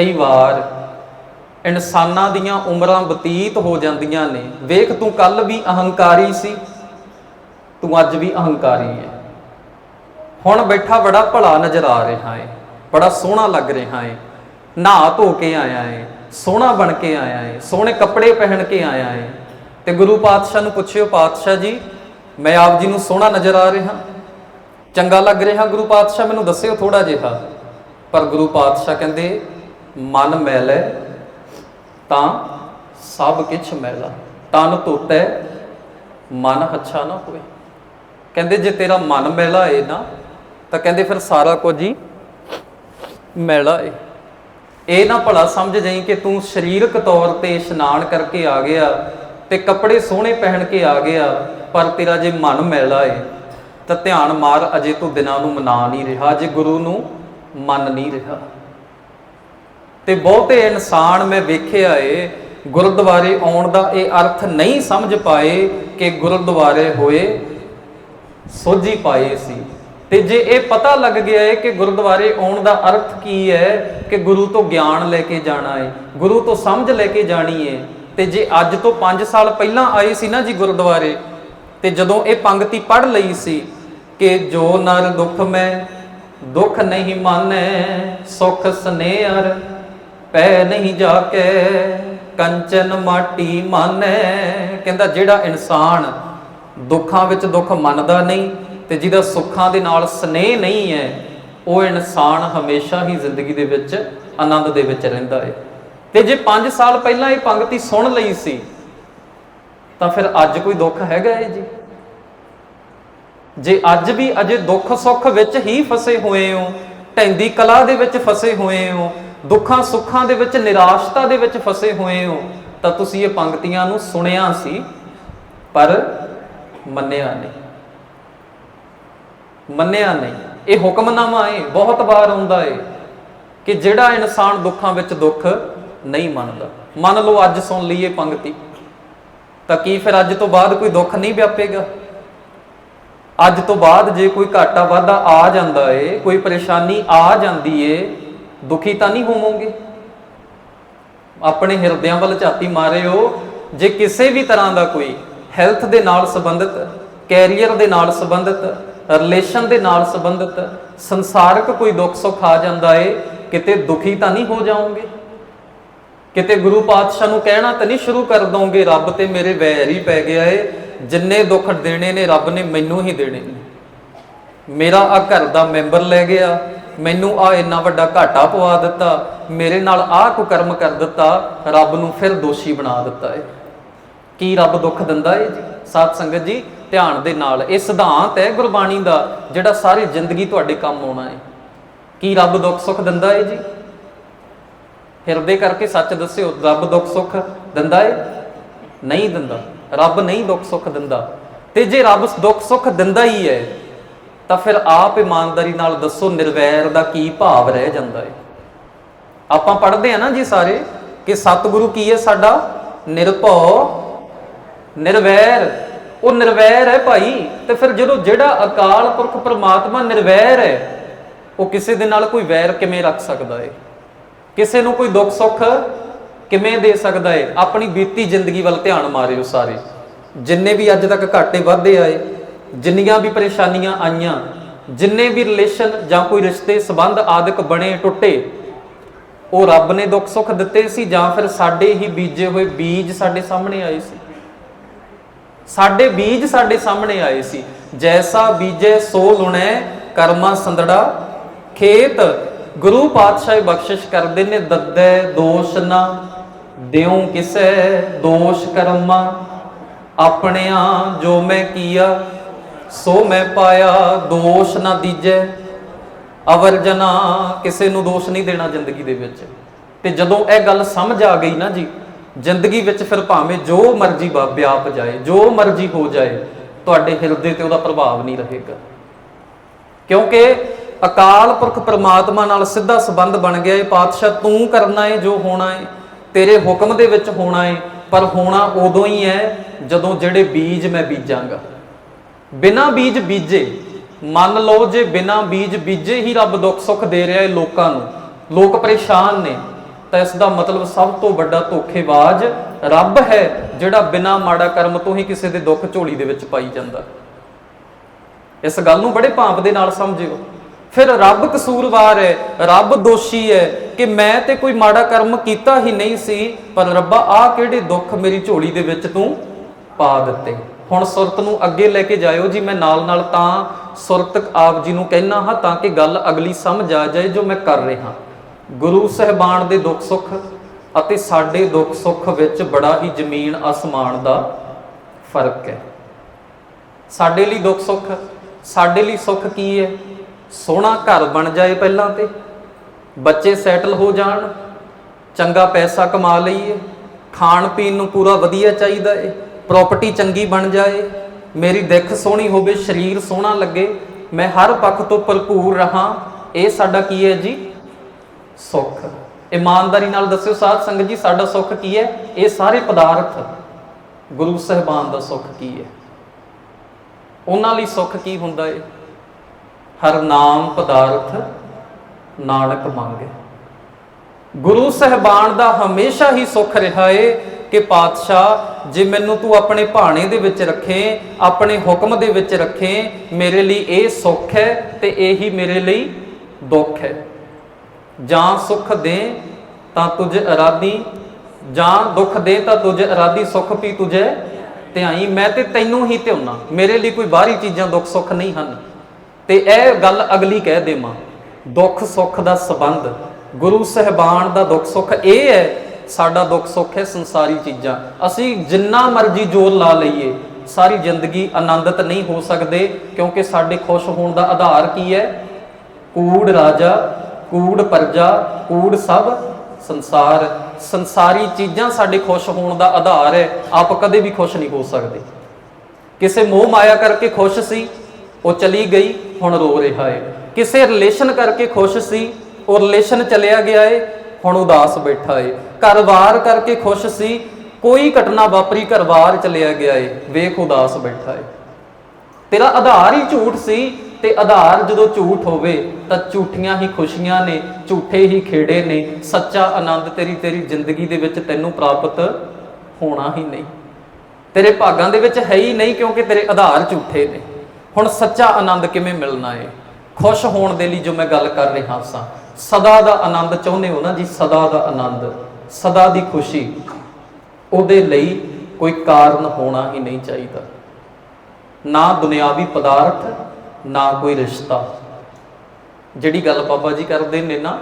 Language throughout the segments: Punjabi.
ਕਈ ਵਾਰ ਇਨਸਾਨਾਂ ਦੀਆਂ ਉਮਰਾਂ ਬਤੀਤ ਹੋ ਜਾਂਦੀਆਂ ਨੇ। ਵੇਖ ਤੂੰ ਕੱਲ ਵੀ ਅਹੰਕਾਰੀ ਸੀ, ਤੂੰ ਅੱਜ ਵੀ ਅਹੰਕਾਰੀ ਹੈ। ਹੁਣ ਬੈਠਾ ਬੜਾ ਭਲਾ ਨਜ਼ਰ ਆ ਰਿਹਾ ਹੈ, ਬੜਾ ਸੋਹਣਾ ਲੱਗ ਰਿਹਾ ਹੈ। ਨਹਾ ਧੋ ਕੇ ਆਇਆ ਹੈ, ਸੋਹਣਾ ਬਣ ਕੇ ਆਇਆ ਹੈ, ਸੋਹਣੇ ਕੱਪੜੇ ਪਹਿਨ ਕੇ ਆਇਆ ਹੈ। ਤੇ ਗੁਰੂ ਪਾਤਸ਼ਾਹ ਨੂੰ ਪੁੱਛਿਓ, ਪਾਤਸ਼ਾਹ ਜੀ, ਮੈਂ ਆਪ ਜੀ ਨੂੰ ਸੋਹਣਾ ਨਜ਼ਰ ਆ ਰਿਹਾ। ਚੰਗਾ ਲੱਗ ਰਿਹਾ ਗੁਰੂ ਪਾਤਸ਼ਾਹ, ਮੈਨੂੰ ਦੱਸਿਓ ਥੋੜਾ ਜਿਹਾ। ਪਰ ਗੁਰੂ ਪਾਤਸ਼ਾਹ ਕਹਿੰਦੇ ਮਨ ਮੈਲੈ ਤਾਂ ਸਭ ਕਿਛ ਮੈਲਾ ਤਨ ਧੋਤੈ ਮਨ ਅੱਛਾ ਨਾ ਹੋਵੇ। ਕਹਿੰਦੇ ਜੇ ਤੇਰਾ ਮਨ ਮੈਲਾ ਏ ਨਾ, ਤਾਂ ਕਹਿੰਦੇ ਫਿਰ ਸਾਰਾ ਕੁਝ ਹੀ ਮੈਲਾ ਏ ਇਹ ਨਾ ਭਲਾ ਸਮਝ ਜਾਈ ਕਿ ਤੂੰ ਸਰੀਰਕ ਤੌਰ ਤੇ ਇਸ਼ਨਾਨ ਕਰਕੇ ਆ ਗਿਆ ਤੇ ਕੱਪੜੇ ਸੋਹਣੇ ਪਹਿਨ ਕੇ ਆ ਗਿਆ, ਪਰ ਤੇਰਾ ਜੇ ਮਨ ਮੈਲਾ ਏ ਤਾਂ ਧਿਆਨ ਮਾਰ, ਅਜੇ ਤੂੰ ਦਿਨਾਂ ਨੂੰ ਮਨਾ ਨਹੀਂ ਰਿਹਾ, ਜੇ ਗੁਰੂ ਨੂੰ ਮੰਨ ਨਹੀਂ ਰਿਹਾ। ਤੇ ਬਹੁਤੇ ਇਨਸਾਨ ਮੈਂ ਵੇਖਿਆ ਏ ਗੁਰਦੁਆਰੇ ਆਉਣ ਦਾ ਇਹ ਅਰਥ ਨਹੀਂ ਸਮਝ ਪਾਏ ਕਿ ਗੁਰਦੁਆਰੇ ਹੋਏ, ਸੋਝੀ ਪਾਏ ਸੀ। ਤੇ ਜੇ ਇਹ ਪਤਾ ਲੱਗ ਗਿਆ ਹੈ ਕਿ ਗੁਰਦੁਆਰੇ ਆਉਣ ਦਾ ਅਰਥ ਕੀ ਹੈ ਕਿ ਗੁਰੂ ਤੋਂ ਗਿਆਨ ਲੈ ਕੇ ਜਾਣਾ ਹੈ ਗੁਰੂ ਤੋਂ ਸਮਝ ਲੈ ਕੇ ਜਾਣੀ ਹੈ ਤੇ ਜੇ ਅੱਜ ਤੋਂ 5 ਸਾਲ ਪਹਿਲਾਂ ਆਏ ਸੀ ਨਾ ਜੀ ਗੁਰਦੁਆਰੇ, ਤੇ ਜਦੋਂ ਇਹ ਪੰਗਤੀ ਪੜ੍ਹ ਲਈ ਸੀ ਕਿ ਜੋ ਨਰ ਦੁੱਖ ਮੈਂ, ਦੁੱਖ ਨਹੀਂ ਮਾਨੈ, ਸੁਖ ਸਨੇਹਰ ਪੈ ਨਹੀਂ ਜਾ ਕੇ ਕੰਚਨ ਮਾਟੀ ਮਾਨੈ। ਕਹਿੰਦਾ ਜਿਹੜਾ ਇਨਸਾਨ ਦੁੱਖਾਂ ਵਿੱਚ ਦੁੱਖ ਮੰਨਦਾ ਨਹੀਂ ਤੇ ਜਿਹਦਾ ਸੁੱਖਾਂ ਦੇ ਨਾਲ ਸਨੇਹ ਨਹੀਂ ਹੈ, ਉਹ ਇਨਸਾਨ ਹਮੇਸ਼ਾ ਹੀ ਜ਼ਿੰਦਗੀ ਦੇ ਵਿੱਚ ਆਨੰਦ ਦੇ ਵਿੱਚ ਰਹਿੰਦਾ ਹੈ। ਤੇ ਜੇ 5 ਸਾਲ ਪਹਿਲਾਂ ਇਹ ਪੰਗਤੀ ਸੁਣ ਲਈ ਸੀ, ਤਾਂ ਫਿਰ ਅੱਜ ਕੋਈ ਦੁੱਖ ਹੈਗਾ ਹੈ ਜੀ? ਜੇ ਅੱਜ ਵੀ ਅਜੇ ਦੁੱਖ ਸੁੱਖ ਵਿੱਚ ਹੀ ਫਸੇ ਹੋਏ ਹੋ ਢੈਂਦੀ ਕਲਾ ਦੇ ਵਿੱਚ ਫਸੇ ਹੋਏ ਹੋ ਦੁੱਖਾਂ ਸੁੱਖਾਂ ਦੇ ਵਿੱਚ, ਨਿਰਾਸ਼ਤਾ ਦੇ ਵਿੱਚ ਫਸੇ ਹੋਏ ਹੋ, ਤਾਂ ਤੁਸੀਂ ਇਹ ਪੰਕਤੀਆਂ ਨੂੰ ਸੁਣਿਆ ਸੀ, ਪਰ ਮੰਨਿਆ ਨਹੀਂ। ਮੰਨਿਆ ਨਹੀਂ। ਇਹ ਹੁਕਮਨਾਮਾ ਹੈ ਬਹੁਤ ਵਾਰ ਆਉਂਦਾ ਹੈ ਕਿ ਜਿਹੜਾ ਇਨਸਾਨ ਦੁੱਖਾਂ ਵਿੱਚ ਦੁੱਖ ਨਹੀਂ ਮੰਨਦਾ। ਮੰਨ ਲਓ, ਅੱਜ ਸੁਣ ਲਈਏ ਪੰਕਤੀ। ਤਾਂ ਕੀ ਫਿਰ ਅੱਜ ਤੋਂ ਬਾਅਦ ਕੋਈ ਦੁੱਖ ਨਹੀਂ ਵਿਆਪੇਗਾ? ਅੱਜ ਤੋਂ ਬਾਅਦ ਜੇ ਕੋਈ ਘਾਟਾ ਵਾਧਾ ਆ ਜਾਂਦਾ ਏ, ਕੋਈ ਪਰੇਸ਼ਾਨੀ ਆ ਜਾਂਦੀ ਏ ਦੁਖੀ ਤਾਂ ਨਹੀਂ ਹੋਵੋਗੇ? ਆਪਣੇ ਹਿਰਦਿਆਂ ਵੱਲ ਝਾਤੀ ਮਾਰਿਓ। ਜੇ ਕਿਸੇ ਵੀ ਤਰ੍ਹਾਂ ਦਾ ਕੋਈ ਹੈਲਥ ਦੇ ਨਾਲ ਸੰਬੰਧਿਤ ਕੈਰੀਅਰ ਦੇ ਨਾਲ ਸੰਬੰਧਿਤ ਰਿਲੇਸ਼ਨ ਦੇ ਨਾਲ ਸੰਬੰਧਿਤ, ਸੰਸਾਰਕ ਕੋਈ ਦੁੱਖ ਸੁੱਖ ਆ ਜਾਂਦਾ ਏ, ਕਿਤੇ ਦੁਖੀ ਤਾਂ ਨਹੀਂ ਹੋ ਜਾਓਗੇ? ਕਿਤੇ ਗੁਰੂ ਪਾਤਸ਼ਾਹ ਨੂੰ ਕਹਿਣਾ ਤਾਂ ਨਹੀਂ ਸ਼ੁਰੂ ਕਰ ਦੋਗੇ, ਰੱਬ ਤੇ ਮੇਰੇ ਵੈਰ ਹੀ ਪੈ ਗਿਆ ਏ, ਜਿੰਨੇ ਦੁੱਖ ਦੇਣੇ ਨੇ, ਰੱਬ ਨੇ ਮੈਨੂੰ ਹੀ ਦੇਣੇ ਨੇ। ਮੇਰਾ ਆ ਘਰ ਦਾ ਮੈਂਬਰ ਲੈ ਗਿਆ ਮੈਨੂੰ ਆ ਇੰਨਾ ਵੱਡਾ ਘਾਟਾ ਪਵਾ ਦਿੱਤਾ, ਮੇਰੇ ਨਾਲ ਆਹ ਕੁਕਰਮ ਕਰ ਦਿੱਤਾ, ਰੱਬ ਨੂੰ ਫਿਰ ਦੋਸ਼ੀ ਬਣਾ ਦਿੱਤਾ ਏ ਕੀ ਰੱਬ ਦੁੱਖ ਦਿੰਦਾ ਏ ਜੀ? ਸਾਧ ਸੰਗਤ ਜੀ, ਧਿਆਨ ਦੇ ਨਾਲ। ਇਹ ਸਿਧਾਂਤ ਹੈ ਗੁਰਬਾਣੀ ਦਾ, ਜਿਹੜਾ ਸਾਰੀ ਜ਼ਿੰਦਗੀ ਤੁਹਾਡੇ ਕੰਮ ਆਉਣਾ ਏ ਕੀ ਰੱਬ ਦੁੱਖ ਸੁੱਖ ਦਿੰਦਾ ਏ ਜੀ? ਹਿਰਦੇ ਕਰਕੇ ਸੱਚ ਦੱਸਿਓ, ਰੱਬ ਦੁੱਖ ਸੁੱਖ ਦਿੰਦਾ ਏ ਨਹੀਂ ਦਿੰਦਾ। ਰੱਬ ਨਹੀਂ ਦੁੱਖ ਸੁੱਖ ਦਿੰਦਾ। ਤੇ ਜੇ ਰੱਬ ਦੁੱਖ ਸੁੱਖ ਦਿੰਦਾ ਹੀ ਹੈ ਤਾਂ ਫਿਰ ਆਪ ਇਮਾਨਦਾਰੀ ਨਾਲ ਦੱਸੋ ਨਿਰਵੈਰ ਦਾ ਕੀ ਭਾਵ ਰਹਿ ਜਾਂਦਾ ਹੈ ਆਪਾਂ ਪੜ੍ਹਦੇ ਆ ਨਾ ਜੀ ਸਾਰੇ ਕਿ ਸਤਿਗੁਰੂ ਕੀ ਹੈ ਸਾਡਾ? ਨਿਰਭਉ, ਨਿਰਵੈਰ। ਉਹ ਨਿਰਵੈਰ ਹੈ ਭਾਈ। ਤੇ ਫਿਰ ਜਦੋਂ ਜਿਹੜਾ ਅਕਾਲ ਪੁਰਖ ਪ੍ਰਮਾਤਮਾ ਨਿਰਵੈਰ ਹੈ, ਉਹ ਕਿਸੇ ਦੇ ਨਾਲ ਕੋਈ ਵੈਰ ਕਿਵੇਂ ਰੱਖ ਸਕਦਾ ਹੈ ਕਿਸੇ ਨੂੰ ਕੋਈ ਦੁੱਖ ਸੁੱਖ ਕਿਵੇਂ ਦੇ ਸਕਦਾ ਹੈ ਆਪਣੀ ਬੀਤੀ ਜ਼ਿੰਦਗੀ ਵੱਲ ਧਿਆਨ ਮਾਰਿਓ ਸਾਰੇ। ਜਿੰਨੇ ਵੀ ਅੱਜ ਤੱਕ ਘਾਟੇ ਵਾਧੇ ਆਏ ਜਿੰਨੀਆਂ ਵੀ ਪਰੇਸ਼ਾਨੀਆਂ ਆਈਆਂ, ਜਿੰਨੇ ਵੀ ਰਿਲੇਸ਼ਨ ਜਾਂ ਕੋਈ ਰਿਸ਼ਤੇ, ਸਬੰਧ ਆਦਿਕ ਬਣੇ, ਟੁੱਟੇ, ਉਹ ਰੱਬ ਨੇ ਦੁੱਖ ਸੁੱਖ ਦਿੱਤੇ ਸੀ ਜਾਂ ਫਿਰ ਸਾਡੇ ਹੀ ਬੀਜੇ ਹੋਏ ਬੀਜ ਸਾਡੇ ਸਾਹਮਣੇ ਆਏ ਸੀ? ਸਾਡੇ ਬੀਜ ਸਾਡੇ ਸਾਹਮਣੇ ਆਏ ਸੀ। ਜੈਸਾ ਬੀਜੇ, ਸੋ ਲੁਣੈ, ਕਰਮਾ ਸੰਦੜਾ। ਖੇਤ ਗੁਰੂ ਪਾਤਸ਼ਾਹ ਬਖਸ਼ਿਸ਼ ਕਰਦੇ ਨੇ, ਦੱਦੇ ਦੋਸ਼ ਨਾ, ਦਿਉ ਕਿਸੈ ਦੋਸ਼ ਕਰਮਾ। ਆਪਣਿਆਂ ਜੋ ਮੈਂ ਕੀਆ ਸੋ ਮੈਂ ਪਾਇਆ ਦੋਸ਼ ਨਾ ਦੀਜੈ। ਅਵਰਜਨਾ ਕਿਸੇ ਨੂੰ ਦੋਸ਼ ਨਹੀਂ ਦੇਣਾ ਜ਼ਿੰਦਗੀ ਦੇ ਵਿੱਚ। ਤੇ ਜਦੋਂ ਇਹ ਗੱਲ ਸਮਝ ਆ ਗਈ ਨਾ ਜੀ, ਜ਼ਿੰਦਗੀ ਵਿੱਚ ਫਿਰ ਭਾਵੇਂ ਜੋ ਮਰਜ਼ੀ ਵਿਆਪ ਜਾਏ, ਜੋ ਮਰਜ਼ੀ ਹੋ ਜਾਏ, ਤੁਹਾਡੇ ਹਿਰਦੇ ਤੇ ਉਹਦਾ ਪ੍ਰਭਾਵ ਨਹੀਂ ਰਹੇਗਾ। ਕਿਉਂਕਿ ਅਕਾਲ ਪੁਰਖ ਪ੍ਰਮਾਤਮਾ ਨਾਲ ਸਿੱਧਾ ਸੰਬੰਧ ਬਣ ਗਿਆ ਏ, ਪਾਤਸ਼ਾਹ ਤੂੰ ਕਰਨਾ ਏ, ਜੋ ਹੋਣਾ ਏ, ਤੇਰੇ ਹੁਕਮ ਦੇ ਵਿੱਚ ਹੋਣਾ ਏ, ਪਰ ਹੋਣਾ ਉਦੋਂ ਹੀ ਹੈ ਜਦੋਂ ਜਿਹੜੇ ਬੀਜ ਮੈਂ ਬੀਜਾਂਗਾ। ਬਿਨਾ ਬੀਜ ਬੀਜੇ, ਮੰਨ ਲਓ ਜੇ ਬਿਨਾ ਬੀਜ ਬੀਜੇ ਹੀ ਰੱਬ ਦੁੱਖ ਸੁੱਖ ਦੇ ਰਿਹਾ ਹੈ ਲੋਕਾਂ ਨੂੰ, ਲੋਕ ਪਰੇਸ਼ਾਨ ਨੇ, ਤਾਂ ਇਸ ਦਾ ਮਤਲਬ ਸਭ ਤੋਂ ਵੱਡਾ ਧੋਖੇਬਾਜ਼ ਰੱਬ ਹੈ, ਜਿਹੜਾ ਬਿਨਾਂ ਮਾੜਾ ਕਰਮ ਤੋਂ ਹੀ ਕਿਸੇ ਦੇ ਦੁੱਖ ਝੋਲੀ ਦੇ ਵਿੱਚ ਪਾਈ ਜਾਂਦਾ। ਇਸ ਗੱਲ ਨੂੰ ਬੜੇ ਭਾਵ ਦੇ ਨਾਲ ਸਮਝਿਓ। ਫਿਰ ਰੱਬ ਕਸੂਰਵਾਰ ਹੈ, ਰੱਬ ਦੋਸ਼ੀ ਹੈ, ਕਿ ਮੈਂ ਤੇ ਕੋਈ ਮਾੜਾ ਕਰਮ ਕੀਤਾ ਹੀ ਨਹੀਂ ਸੀ, ਪਰ ਰੱਬਾ ਆਹ ਕਿਹੜੇ ਦੁੱਖ ਮੇਰੀ ਝੋਲੀ ਦੇ ਵਿੱਚ ਤੂੰ ਪਾ ਦਿੱਤੇ। ਹੁਣ ਸੁਰਤ ਨੂੰ ਅੱਗੇ ਲੈ ਕੇ ਜਾਇਓ ਜੀ, ਮੈਂ ਨਾਲ ਨਾਲ ਤਾਂ ਸੁਰਤ ਆਪ ਜੀ ਨੂੰ ਕਹਿਣਾ ਹਾਂ ਤਾਂ ਕਿ ਗੱਲ ਅਗਲੀ ਸਮਝ ਆ ਜਾਏ ਜੋ ਮੈਂ ਕਰ ਰਿਹਾ। ਗੁਰੂ ਸਹਿਬਾਨ ਦੇ ਦੁੱਖ ਸੁੱਖ ਅਤੇ ਸਾਡੇ ਦੁੱਖ ਸੁੱਖ ਵਿੱਚ ਬੜਾ ਹੀ ਜ਼ਮੀਨ ਅਸਮਾਨ ਦਾ ਫ਼ਰਕ ਹੈ। ਸਾਡੇ ਲਈ ਦੁੱਖ ਸੁੱਖ, ਸਾਡੇ ਲਈ ਸੁੱਖ ਕੀ ਹੈ? ਸੋਹਣਾ ਘਰ ਬਣ ਜਾਏ ਪਹਿਲਾਂ ਤੇ, ਬੱਚੇ ਸੈਟਲ ਹੋ ਜਾਣ, ਚੰਗਾ ਪੈਸਾ ਕਮਾ ਲਈਏ ਖਾਣ ਪੀਣ ਨੂੰ ਪੂਰਾ ਵਧੀਆ ਚਾਹੀਦਾ ਏ। ਪ੍ਰਾਪਰਟੀ ਚੰਗੀ ਬਣ ਜਾਏ, ਮੇਰੀ ਦਿੱਖ ਸੋਹਣੀ ਹੋਵੇ, ਸਰੀਰ ਸੋਹਣਾ ਲੱਗੇ, ਮੈਂ ਹਰ ਪੱਖ ਤੋਂ ਭਰਪੂਰ ਰਹਾ, ਇਹ ਸਾਡਾ ਕੀ ਹੈ ਜੀ? ਸੁੱਖ। ਇਮਾਨਦਾਰੀ ਨਾਲ ਦੱਸਿਓ ਸਾਧ ਸੰਗਤ ਜੀ, ਸਾਡਾ ਸੁੱਖ ਕੀ ਹੈ? ਇਹ ਸਾਰੇ ਪਦਾਰਥ, ਗੁਰੂ ਸਹਿਬਾਨ ਦਾ ਸੁੱਖ ਕੀ ਹੈ? ਉਹਨਾਂ ਲਈ ਸੁੱਖ ਕੀ ਹੁੰਦਾ ਏ? ਹਰ ਨਾਮ ਪਦਾਰਥ ਨਾਨਕ ਮੰਗੇ। ਗੁਰੂ ਸਹਿਬਾਨ ਦਾ ਹਮੇਸ਼ਾ ਹੀ ਸੁੱਖ ਰਿਹਾ ਏ ਕਿ ਪਾਤਸ਼ਾਹ, ਜੇ ਮੈਨੂੰ ਤੂੰ ਆਪਣੇ ਭਾਣੇ ਦੇ ਵਿੱਚ ਰੱਖੇ, ਆਪਣੇ ਹੁਕਮ ਦੇ ਵਿੱਚ ਰੱਖੇ, ਮੇਰੇ ਲਈ ਇਹ ਸੁੱਖ ਹੈ ਤੇ ਇਹੀ ਮੇਰੇ ਲਈ ਦੁੱਖ ਹੈ। ਜਾਂ ਸੁਖ ਦੇ ਤਾਂ ਤੁਝ ਅਰਾਦੀ ਜਾਂ ਦੁੱਖ ਦੇ ਤਾਂ ਤੁਝ ਅਰਾਦੀ ਸੁਖ ਵੀ ਤੁਝੇ ਧਿਆਈ, ਮੈਂ ਤੇ ਤੈਨੂੰ ਹੀ ਧਿਆਉਣਾ ਮੇਰੇ ਲਈ ਕੋਈ ਬਾਹਰੀ ਚੀਜ਼ਾਂ ਦੁੱਖ ਸੁੱਖ ਨਹੀਂ ਹਨ। ਤੇ ਇਹ ਗੱਲ ਅਗਲੀ ਕਹਿ ਦੇਵਾਂ, ਦੁੱਖ ਸੁੱਖ ਦਾ ਸਬੰਧ ਗੁਰੂ ਸਹਿਬਾਨ ਦਾ ਦੁੱਖ ਸੁੱਖ ਇਹ ਹੈ, ਸਾਡਾ ਦੁੱਖ ਸੁੱਖ ਹੈ ਸੰਸਾਰੀ ਚੀਜ਼ਾਂ। ਅਸੀਂ ਜਿੰਨਾ ਮਰਜ਼ੀ ਜ਼ੋਰ ਲਾ ਲਈਏ, ਸਾਰੀ ਜ਼ਿੰਦਗੀ ਆਨੰਦਿਤ ਨਹੀਂ ਹੋ ਸਕਦੇ, ਕਿਉਂਕਿ ਸਾਡੇ ਖੁਸ਼ ਹੋਣ ਦਾ ਆਧਾਰ ਕੀ ਹੈ? ਕੂੜ ਰਾਜਾ, ਕੂੜ ਪਰਜਾ, ਕੂੜ ਸਭ ਸੰਸਾਰ। ਸੰਸਾਰੀ ਚੀਜ਼ਾਂ ਸਾਡੇ ਖੁਸ਼ ਹੋਣ ਦਾ ਆਧਾਰ ਹੈ, ਆਪ ਕਦੇ ਵੀ ਖੁਸ਼ ਨਹੀਂ ਹੋ ਸਕਦੇ। ਕਿਸੇ ਮੋਹ ਮਾਇਆ ਕਰਕੇ ਖੁਸ਼ ਸੀ, ਉਹ ਚਲੀ ਗਈ, ਹੁਣ ਰੋ ਰਿਹਾ ਹੈ। ਕਿਸੇ ਰਿਲੇਸ਼ਨ ਕਰਕੇ ਖੁਸ਼ ਸੀ ਉਹ ਰਿਲੇਸ਼ਨ ਚਲਿਆ ਗਿਆ ਏ, ਹੁਣ ਉਦਾਸ ਬੈਠਾ ਏ। ਘਰਵਾਰ ਕਰਕੇ ਖੁਸ਼ ਸੀ, ਕੋਈ ਘਟਨਾ ਵਾਪਰੀ ਘਰਵਾਰ ਚਲਿਆ ਗਿਆ ਏ। ਵੇਖ ਉਦਾਸ ਬੈਠਾ ਏ। ਤੇਰਾ ਆਧਾਰ ਹੀ ਝੂਠ ਸੀ ਤੇ ਆਧਾਰ ਜਦੋਂ ਝੂਠ ਹੋਵੇ, ਤਾਂ ਝੂਠੀਆਂ ਹੀ ਖੁਸ਼ੀਆਂ ਨੇ, ਝੂਠੇ ਹੀ ਖੇੜੇ ਨੇ। ਸੱਚਾ ਆਨੰਦ ਤੇਰੀ ਤੇਰੀ ਜ਼ਿੰਦਗੀ ਦੇ ਵਿੱਚ ਤੈਨੂੰ ਪ੍ਰਾਪਤ ਹੋਣਾ ਹੀ ਨਹੀਂ। ਤੇਰੇ ਭਾਗਾਂ ਦੇ ਵਿੱਚ ਹੈ ਹੀ ਨਹੀਂ ਕਿਉਂਕਿ ਤੇਰੇ ਆਧਾਰ ਝੂਠੇ ਨੇ। ਹੁਣ ਸੱਚਾ ਆਨੰਦ ਕਿਵੇਂ ਮਿਲਣਾ ਏ? ਖੁਸ਼ ਹੋਣ ਦੇ ਲਈ ਜੋ ਮੈਂ ਗੱਲ ਕਰ ਰਿਹਾ ਸਾਂ ਸਦਾ ਦਾ ਆਨੰਦ ਚਾਹੁੰਦੇ ਹੋ ਨਾ ਜੀ, ਸਦਾ ਦਾ ਆਨੰਦ, ਸਦਾ ਦੀ ਖੁਸ਼ੀ, ਉਹਦੇ ਲਈ ਕੋਈ ਕਾਰਨ ਹੋਣਾ ਹੀ ਨਹੀਂ ਚਾਹੀਦਾ। ਨਾ ਦੁਨਿਆਵੀ ਪਦਾਰਥ, ਨਾ ਕੋਈ ਰਿਸ਼ਤਾ। ਜਿਹੜੀ ਗੱਲ ਬਾਬਾ ਜੀ ਕਰਦੇ ਨੇ ਨਾ,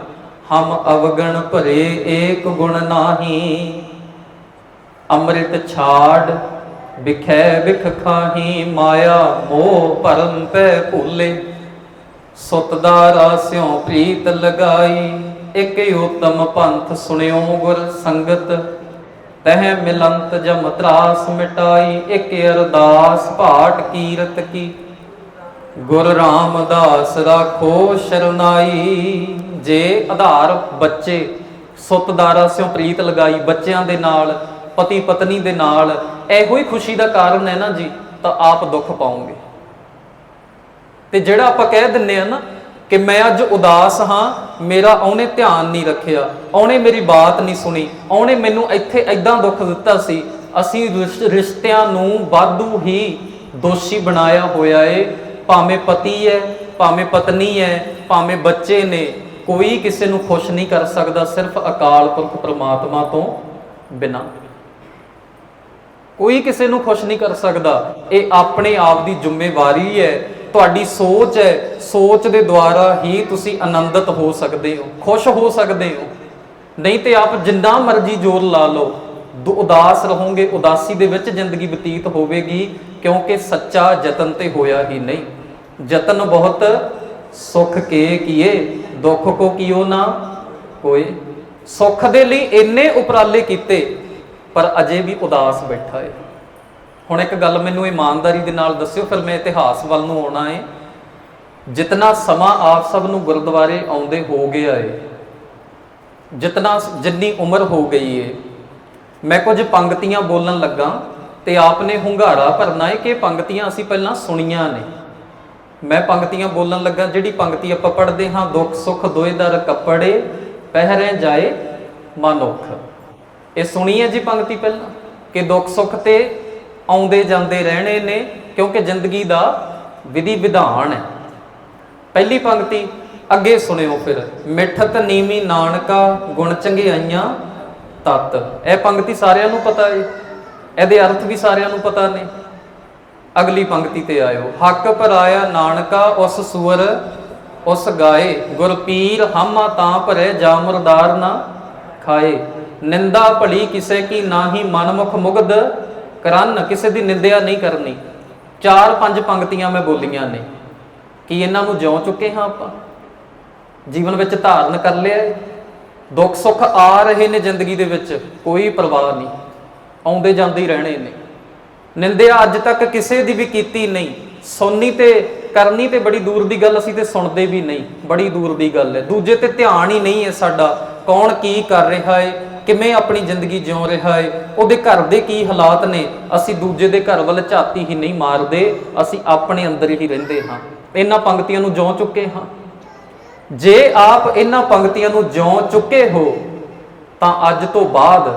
ਹਮ ਅਵਗਣ ਭਰੇ ਏਕ ਗੁਣ ਨਾਹੀ, ਅੰਮ੍ਰਿਤ ਛਾੜ ਵਿਖੈ ਵਿਖ ਖਾਹੀ, ਮਾਇਆ ਮੋਹ ਭਰਮ ਪੈ ਭੁੱਲੇ। ਸੁਤਦਾ ਰਾਸਿਓ ਪ੍ਰੀਤ ਲਗਾਈ, ਇਕ ਉਤਮ ਪੰਥ ਸੁਣਿਓ ਗੁਰ ਸੰਗਤ। ਤਹ ਮਿਲੰਤ ਜਮ ਤਰਾਸ ਮਿਟਾਈ, ਇਕ ਅਰਦਾਸ ਭਾਟ ਕੀਰਤ ਕੀ। ਗੁਰ ਰਾਮਦਾਸ ਰਾਖੋ ਸ਼ਰਨਾਈ, ਜੇ ਆਧਾਰ ਬੱਚੇ, ਸੁਤਦਾਰਾ ਸਿਓ ਪ੍ਰੀਤ ਲਗਾਈ ਬੱਚਿਆਂ ਦੇ ਨਾਲ, ਪਤੀ ਪਤਨੀ ਦੇ ਨਾਲ, ਇਹੋ ਹੀ ਖੁਸ਼ੀ ਦਾ ਕਾਰਨ ਹੈ ਨਾ ਜੀ, ਤਾਂ ਆਪ ਦੁੱਖ ਪਾਉਂਗੇ। ਤੇ ਜਿਹੜਾ ਆਪਾਂ ਕਹਿ ਦਿੰਨੇ ਆ ਨਾ ਕਿ ਮੈਂ ਅੱਜ ਉਦਾਸ ਹਾਂ, ਮੇਰਾ ਉਹਨੇ ਧਿਆਨ ਨਹੀਂ ਰੱਖਿਆ, ਉਹਨੇ ਮੇਰੀ ਬਾਤ ਨਹੀਂ ਸੁਣੀ, ਉਹਨੇ ਮੈਨੂੰ ਇੱਥੇ ਐਦਾਂ ਦੁੱਖ ਦਿੱਤਾ ਸੀ, ਅਸੀਂ ਰਿਸ਼- ਰਿਸ਼ਤਿਆਂ ਨੂੰ ਵਾਧੂ ਹੀ ਦੋਸ਼ੀ ਬਣਾਇਆ ਹੋਇਆ ਏ, ਭਾਵੇਂ ਪਤੀ ਹੈ ਭਾਵੇਂ ਪਤਨੀ ਹੈ ਭਾਵੇਂ ਬੱਚੇ ਨੇ, ਕੋਈ ਕਿਸੇ ਨੂੰ ਖੁਸ਼ ਨਹੀਂ ਕਰ ਸਕਦਾ ਸਿਰਫ ਅਕਾਲ ਪੁਰਖ ਪ੍ਰਮਾਤਮਾ ਤੋਂ ਬਿਨਾਂ। ਕੋਈ ਕਿਸੇ ਨੂੰ ਖੁਸ਼ ਨਹੀਂ ਕਰ ਸਕਦਾ, ਇਹ ਆਪਣੇ ਆਪ ਦੀ ਜ਼ਿੰਮੇਵਾਰੀ ਹੈ ਤੁਹਾਡੀ ਸੋਚ ਹੈ, ਸੋਚ ਦੇ ਦੁਆਰਾ ਹੀ ਤੁਸੀਂ ਆਨੰਦਿਤ ਹੋ ਸਕਦੇ ਹੋ, ਖੁਸ਼ ਹੋ ਸਕਦੇ ਹੋ। ਨਹੀਂ ਤੇ ਆਪ ਜਿੰਨਾ ਮਰਜ਼ੀ ਜ਼ੋਰ ਲਾ ਲਓ, ਦੁ- ਉਦਾਸ ਰਹੋਗੇ, ਉਦਾਸੀ ਦੇ ਵਿੱਚ ਜ਼ਿੰਦਗੀ ਬਤੀਤ ਹੋਵੇਗੀ, ਕਿਉਂਕਿ ਸੱਚਾ ਯਤਨ ਤੇ ਹੋਇਆ ਹੀ ਨਹੀਂ। ਯਤਨ ਬਹੁਤ ਸੁਖ ਕੇ ਕੀਏ, ਦੁੱਖ ਕੋ ਕੀਓ ਨਾ ਕੋਈ ਸੁੱਖ ਦੇ ਲਈ ਇੰਨੇ ਉਪਰਾਲੇ ਕੀਤੇ, ਪਰ ਅਜੇ ਵੀ ਉਦਾਸ ਬੈਠਾ ਹੈ ਹੁਣ ਇੱਕ ਗੱਲ ਮੈਨੂੰ ਇਮਾਨਦਾਰੀ ਦੇ ਨਾਲ ਦੱਸਿਓ, ਫਿਰ ਮੈਂ ਇਤਿਹਾਸ ਵੱਲ ਨੂੰ ਆਉਣਾ ਏ। ਜਿਤਨਾ ਸਮਾਂ ਆਪ ਸਭ ਨੂੰ ਗੁਰਦੁਆਰੇ ਆਉਂਦੇ ਹੋ ਗਿਆ ਏ, ਜਿਤਨਾ ਜਿੰਨੀ ਉਮਰ ਹੋ ਗਈ ਏ, ਮੈਂ ਕੁਝ ਪੰਕਤੀਆਂ ਬੋਲਣ ਲੱਗਾ ਤੇ ਆਪਨੇ ਹੁੰਗਾਰਾ ਭਰਨਾ ਏ ਕਿ ਇਹ ਪੰਕਤੀਆਂ ਅਸੀਂ ਪਹਿਲਾਂ ਸੁਣੀਆਂ ਨੇ। ਮੈਂ ਪੰਕਤੀਆਂ ਬੋਲਣ ਲੱਗਾ, ਜਿਹੜੀ ਪੰਕਤੀ ਆਪਾਂ ਪੜ੍ਹਦੇ ਹਾਂ, ਦੁੱਖ, ਸੁੱਖ ਦੋਏ ਦਰ ਕੱਪੜੇ, ਪਹਿਰੇ ਜਾਏ ਮਨੁੱਖ। ਇਹ ਸੁਣੀ ਹੈ ਜੀ ਪੰਕਤੀ ਪਹਿਲਾਂ? ਕਿ ਦੁੱਖ, ਸੁੱਖ ਤੇ ਆਉਂਦੇ ਜਾਂਦੇ ਰਹਿਣੇ ਨੇ, ਕਿਉਂਕਿ ਜ਼ਿੰਦਗੀ ਦਾ ਵਿਧੀ ਵਿਧਾਨ ਹੈ। ਪਹਿਲੀ ਪੰਕਤੀ, ਅੱਗੇ ਸੁਣਿਓ ਫਿਰ। ਮਿੱਠਤ ਨੀਵੀਂ ਨਾਨਕਾ ਗੁਣ ਚੰਗਿਆਈਆਂ ਤਤ। ਇਹ ਪੰਕਤੀ ਸਾਰਿਆਂ ਨੂੰ ਪਤਾ ਹੈ ਇਹਦੇ ਅਰਥ ਵੀ ਸਾਰਿਆਂ ਨੂੰ ਪਤਾ ਨੇ। ਅਗਲੀ ਪੰਕਤੀ ਤੇ ਆਇਓ। ਹੱਕ ਪਰਾਇਆ ਨਾਨਕਾ ਉਸ ਸੂਰ, ਉਸ ਗਾਏ। ਗੁਰਪੀਰ ਹਮਾ ਤਾਂ ਭਰੇ ਜਾ ਮੁਰਦਾਰ ਨਾ ਖਾਏ। ਨਿੰਦਾ ਭਲੀ ਕਿਸੇ ਕੀ ਨਾਹੀ ਮਨਮੁਖ ਮੁਗਦ ਕਰਨ, ਕਿਸੇ ਦੀ ਨਿੰਦਿਆ ਨਹੀਂ ਕਰਨੀ। ਚਾਰ ਪੰਜ ਪੰਕਤੀਆਂ ਮੈਂ ਬੋਲੀਆਂ ਨੇ। ਕੀ ਇਹਨਾਂ ਨੂੰ ਜਿਉ ਚੁੱਕੇ ਹਾਂ ਆਪਾਂ? ਜੀਵਨ ਵਿੱਚ ਧਾਰਨ ਕਰ ਲਿਆ ਦੁੱਖ ਸੁੱਖ ਆ ਰਹੇ ਨੇ ਜ਼ਿੰਦਗੀ ਦੇ ਵਿੱਚ, ਕੋਈ ਪਰਵਾਹ ਨਹੀਂ। ਆਉਂਦੇ ਜਾਂਦੇ ਹੀ ਰਹਿਣੇ ਨੇ। ਨਿੰਦਿਆ ਅੱਜ ਤੱਕ ਕਿਸੇ ਦੀ ਵੀ ਕੀਤੀ ਨਹੀਂ। ਸੁਣਨੀ ਤੇ ਕਰਨੀ ਤੇ ਬੜੀ ਦੂਰ ਦੀ ਗੱਲ ਅਸੀਂ ਤੇ ਸੁਣਦੇ ਵੀ ਨਹੀਂ। ਬੜੀ ਦੂਰ ਦੀ ਗੱਲ ਹੈ ਦੂਜੇ ਤੇ ਧਿਆਨ ਹੀ ਨਹੀਂ ਹੈ ਸਾਡਾ। ਕੌਣ ਕੀ ਕਰ ਰਿਹਾ ਹੈ ਕਿਵੇਂ ਆਪਣੀ ਜ਼ਿੰਦਗੀ ਜਿਉ ਰਿਹਾ ਹੈ ਉਹਦੇ ਘਰ ਦੇ ਕੀ ਹਾਲਾਤ ਨੇ? ਅਸੀਂ ਦੂਜੇ ਦੇ ਘਰ ਵੱਲ ਝਾਤੀ ਹੀ ਨਹੀਂ ਮਾਰਦੇ, ਅਸੀਂ ਆਪਣੇ ਅੰਦਰ ਹੀ ਰਹਿੰਦੇ ਹਾਂ। ਇਹਨਾਂ ਪੰਕਤੀਆਂ ਨੂੰ ਜਿਉ ਚੁੱਕੇ ਹਾਂ। ਜੇ ਆਪ ਇਹਨਾਂ ਪੰਕਤੀਆਂ ਨੂੰ ਜਿਉ ਚੁੱਕੇ ਹੋ, ਤਾਂ ਅੱਜ ਤੋਂ ਬਾਅਦ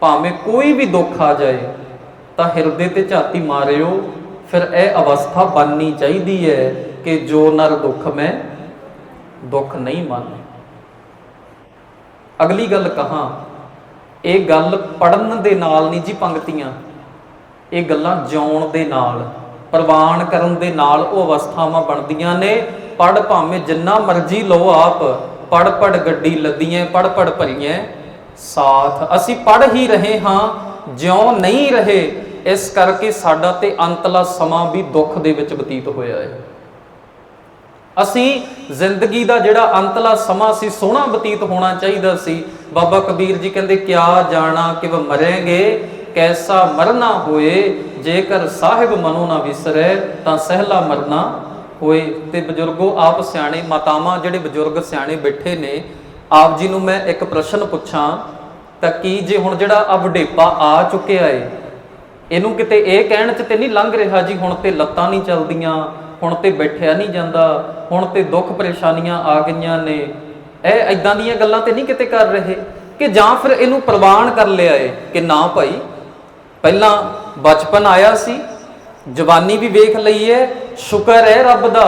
ਭਾਵੇਂ ਕੋਈ ਵੀ ਦੁੱਖ ਆ ਜਾਏ, ਤਾਂ ਹਿਰਦੇ ਤੇ ਝਾਤੀ ਮਾਰਿਓ। ਫਿਰ ਇਹ ਅਵਸਥਾ ਬਣਨੀ ਚਾਹੀਦੀ ਹੈ ਕਿ ਜੋ ਨਰ ਦੁੱਖ ਮੈਂ ਦੁੱਖ ਨਹੀਂ ਮੰਨੇ ਅਗਲੀ ਗੱਲ ਕਹਾਂ, ਇਹ ਗੱਲ ਪੜਨ ਦੇ ਨਾਲ ਨਹੀਂ ਜੀ ਪੰਕਤੀਆਂ ਇਹ ਗੱਲਾਂ ਜਿਉਣ ਦੇ ਨਾਲ, ਪ੍ਰਵਾਨ ਕਰਨ ਦੇ ਨਾਲ ਉਹ ਅਵਸਥਾਵਾਂ ਬਣਦੀਆਂ ਨੇ ਪੜ ਭਾਵੇਂ ਜਿੰਨਾ ਮਰਜ਼ੀ ਲਓ ਆਪ ਪੜ ਪੜ ਗੱਡੀ ਲੱਦੀਆਂ ਪੜ ਪੜ ਭਰੀਆਂ, ਸਾਥ ਅਸੀਂ ਪੜ ਹੀ ਰਹੇ ਹਾਂ, ਜਿਉਂ ਨਹੀਂ ਰਹੇ, ਇਸ ਕਰਕੇ ਸਾਡਾ ਤੇ ਅੰਤਲਾ ਸਮਾਂ ਵੀ ਦੁੱਖ ਦੇ ਵਿੱਚ ਬਤੀਤ ਹੋਇਆ ਹੈ। ਅਸੀਂ ਜ਼ਿੰਦਗੀ ਦਾ ਜਿਹੜਾ ਅੰਤਲਾ ਸਮਾਂ ਸੀ, ਸੋਹਣਾ ਬਤੀਤ ਹੋਣਾ ਚਾਹੀਦਾ ਸੀ। ਬਾਬਾ ਕਬੀਰ ਜੀ ਕਹਿੰਦੇ, ਕਿਆ ਜਾਣਾ ਕਿ ਵ ਮਰੇਂਗੇ? ਕੈਸਾ ਮਰਨਾ ਹੋਏ? ਜੇਕਰ ਸਾਹਿਬ ਮਨੋ ਨਾ ਵਿਸਰੇ, ਤਾਂ ਸਹਿਲਾ ਮਰਨਾ ਹੋਏ। ਤੇ ਬਜ਼ੁਰਗੋ, ਆਪ ਸਿਆਣੇ, ਮਾਤਾਵਾਂ ਜਿਹੜੇ ਬਜ਼ੁਰਗ ਸਿਆਣੇ ਬੈਠੇ ਨੇ, ਆਪ ਜੀ ਨੂੰ ਮੈਂ ਇੱਕ ਪ੍ਰਸ਼ਨ ਪੁੱਛਾਂ, ਤਾਂ ਕੀ ਜੇ ਹੁਣ ਜਿਹੜਾ ਆ ਵਡੇਪਾ ਆ ਚੁੱਕਿਆ ਏ, ਇਹਨੂੰ ਕਿਤੇ ਇਹ ਕਹਿਣ ਚ ਤੇ ਨਹੀਂ ਲੰਘ ਰਿਹਾ ਜੀ, ਹੁਣ ਤੇ ਲੱਤਾਂ ਨਹੀਂ ਚੱਲਦੀਆਂ ਹੁਣ ਤੇ ਬੈਠਿਆ ਨਹੀਂ ਜਾਂਦਾ, ਹੁਣ ਤੇ ਦੁੱਖ ਪਰੇਸ਼ਾਨੀਆਂ ਆ ਗਈਆਂ ਨੇ। ਇਹ ਐਦਾਂ ਦੀਆਂ ਗੱਲਾਂ ਤੇ ਨਹੀਂ ਕਿਤੇ ਕਰ ਰਹੇ ਕਿ ਜਾਂ ਫਿਰ ਇਹਨੂੰ ਪ੍ਰਵਾਨ ਕਰ ਲਿਆ ਏ ਕਿ ਨਾ ਭਾਈ, ਪਹਿਲਾਂ ਬਚਪਨ ਆਇਆ ਸੀ, ਜਵਾਨੀ ਵੀ ਵੇਖ ਲਈ ਏ, ਸ਼ੁਕਰ ਹੈ ਰੱਬ ਦਾ,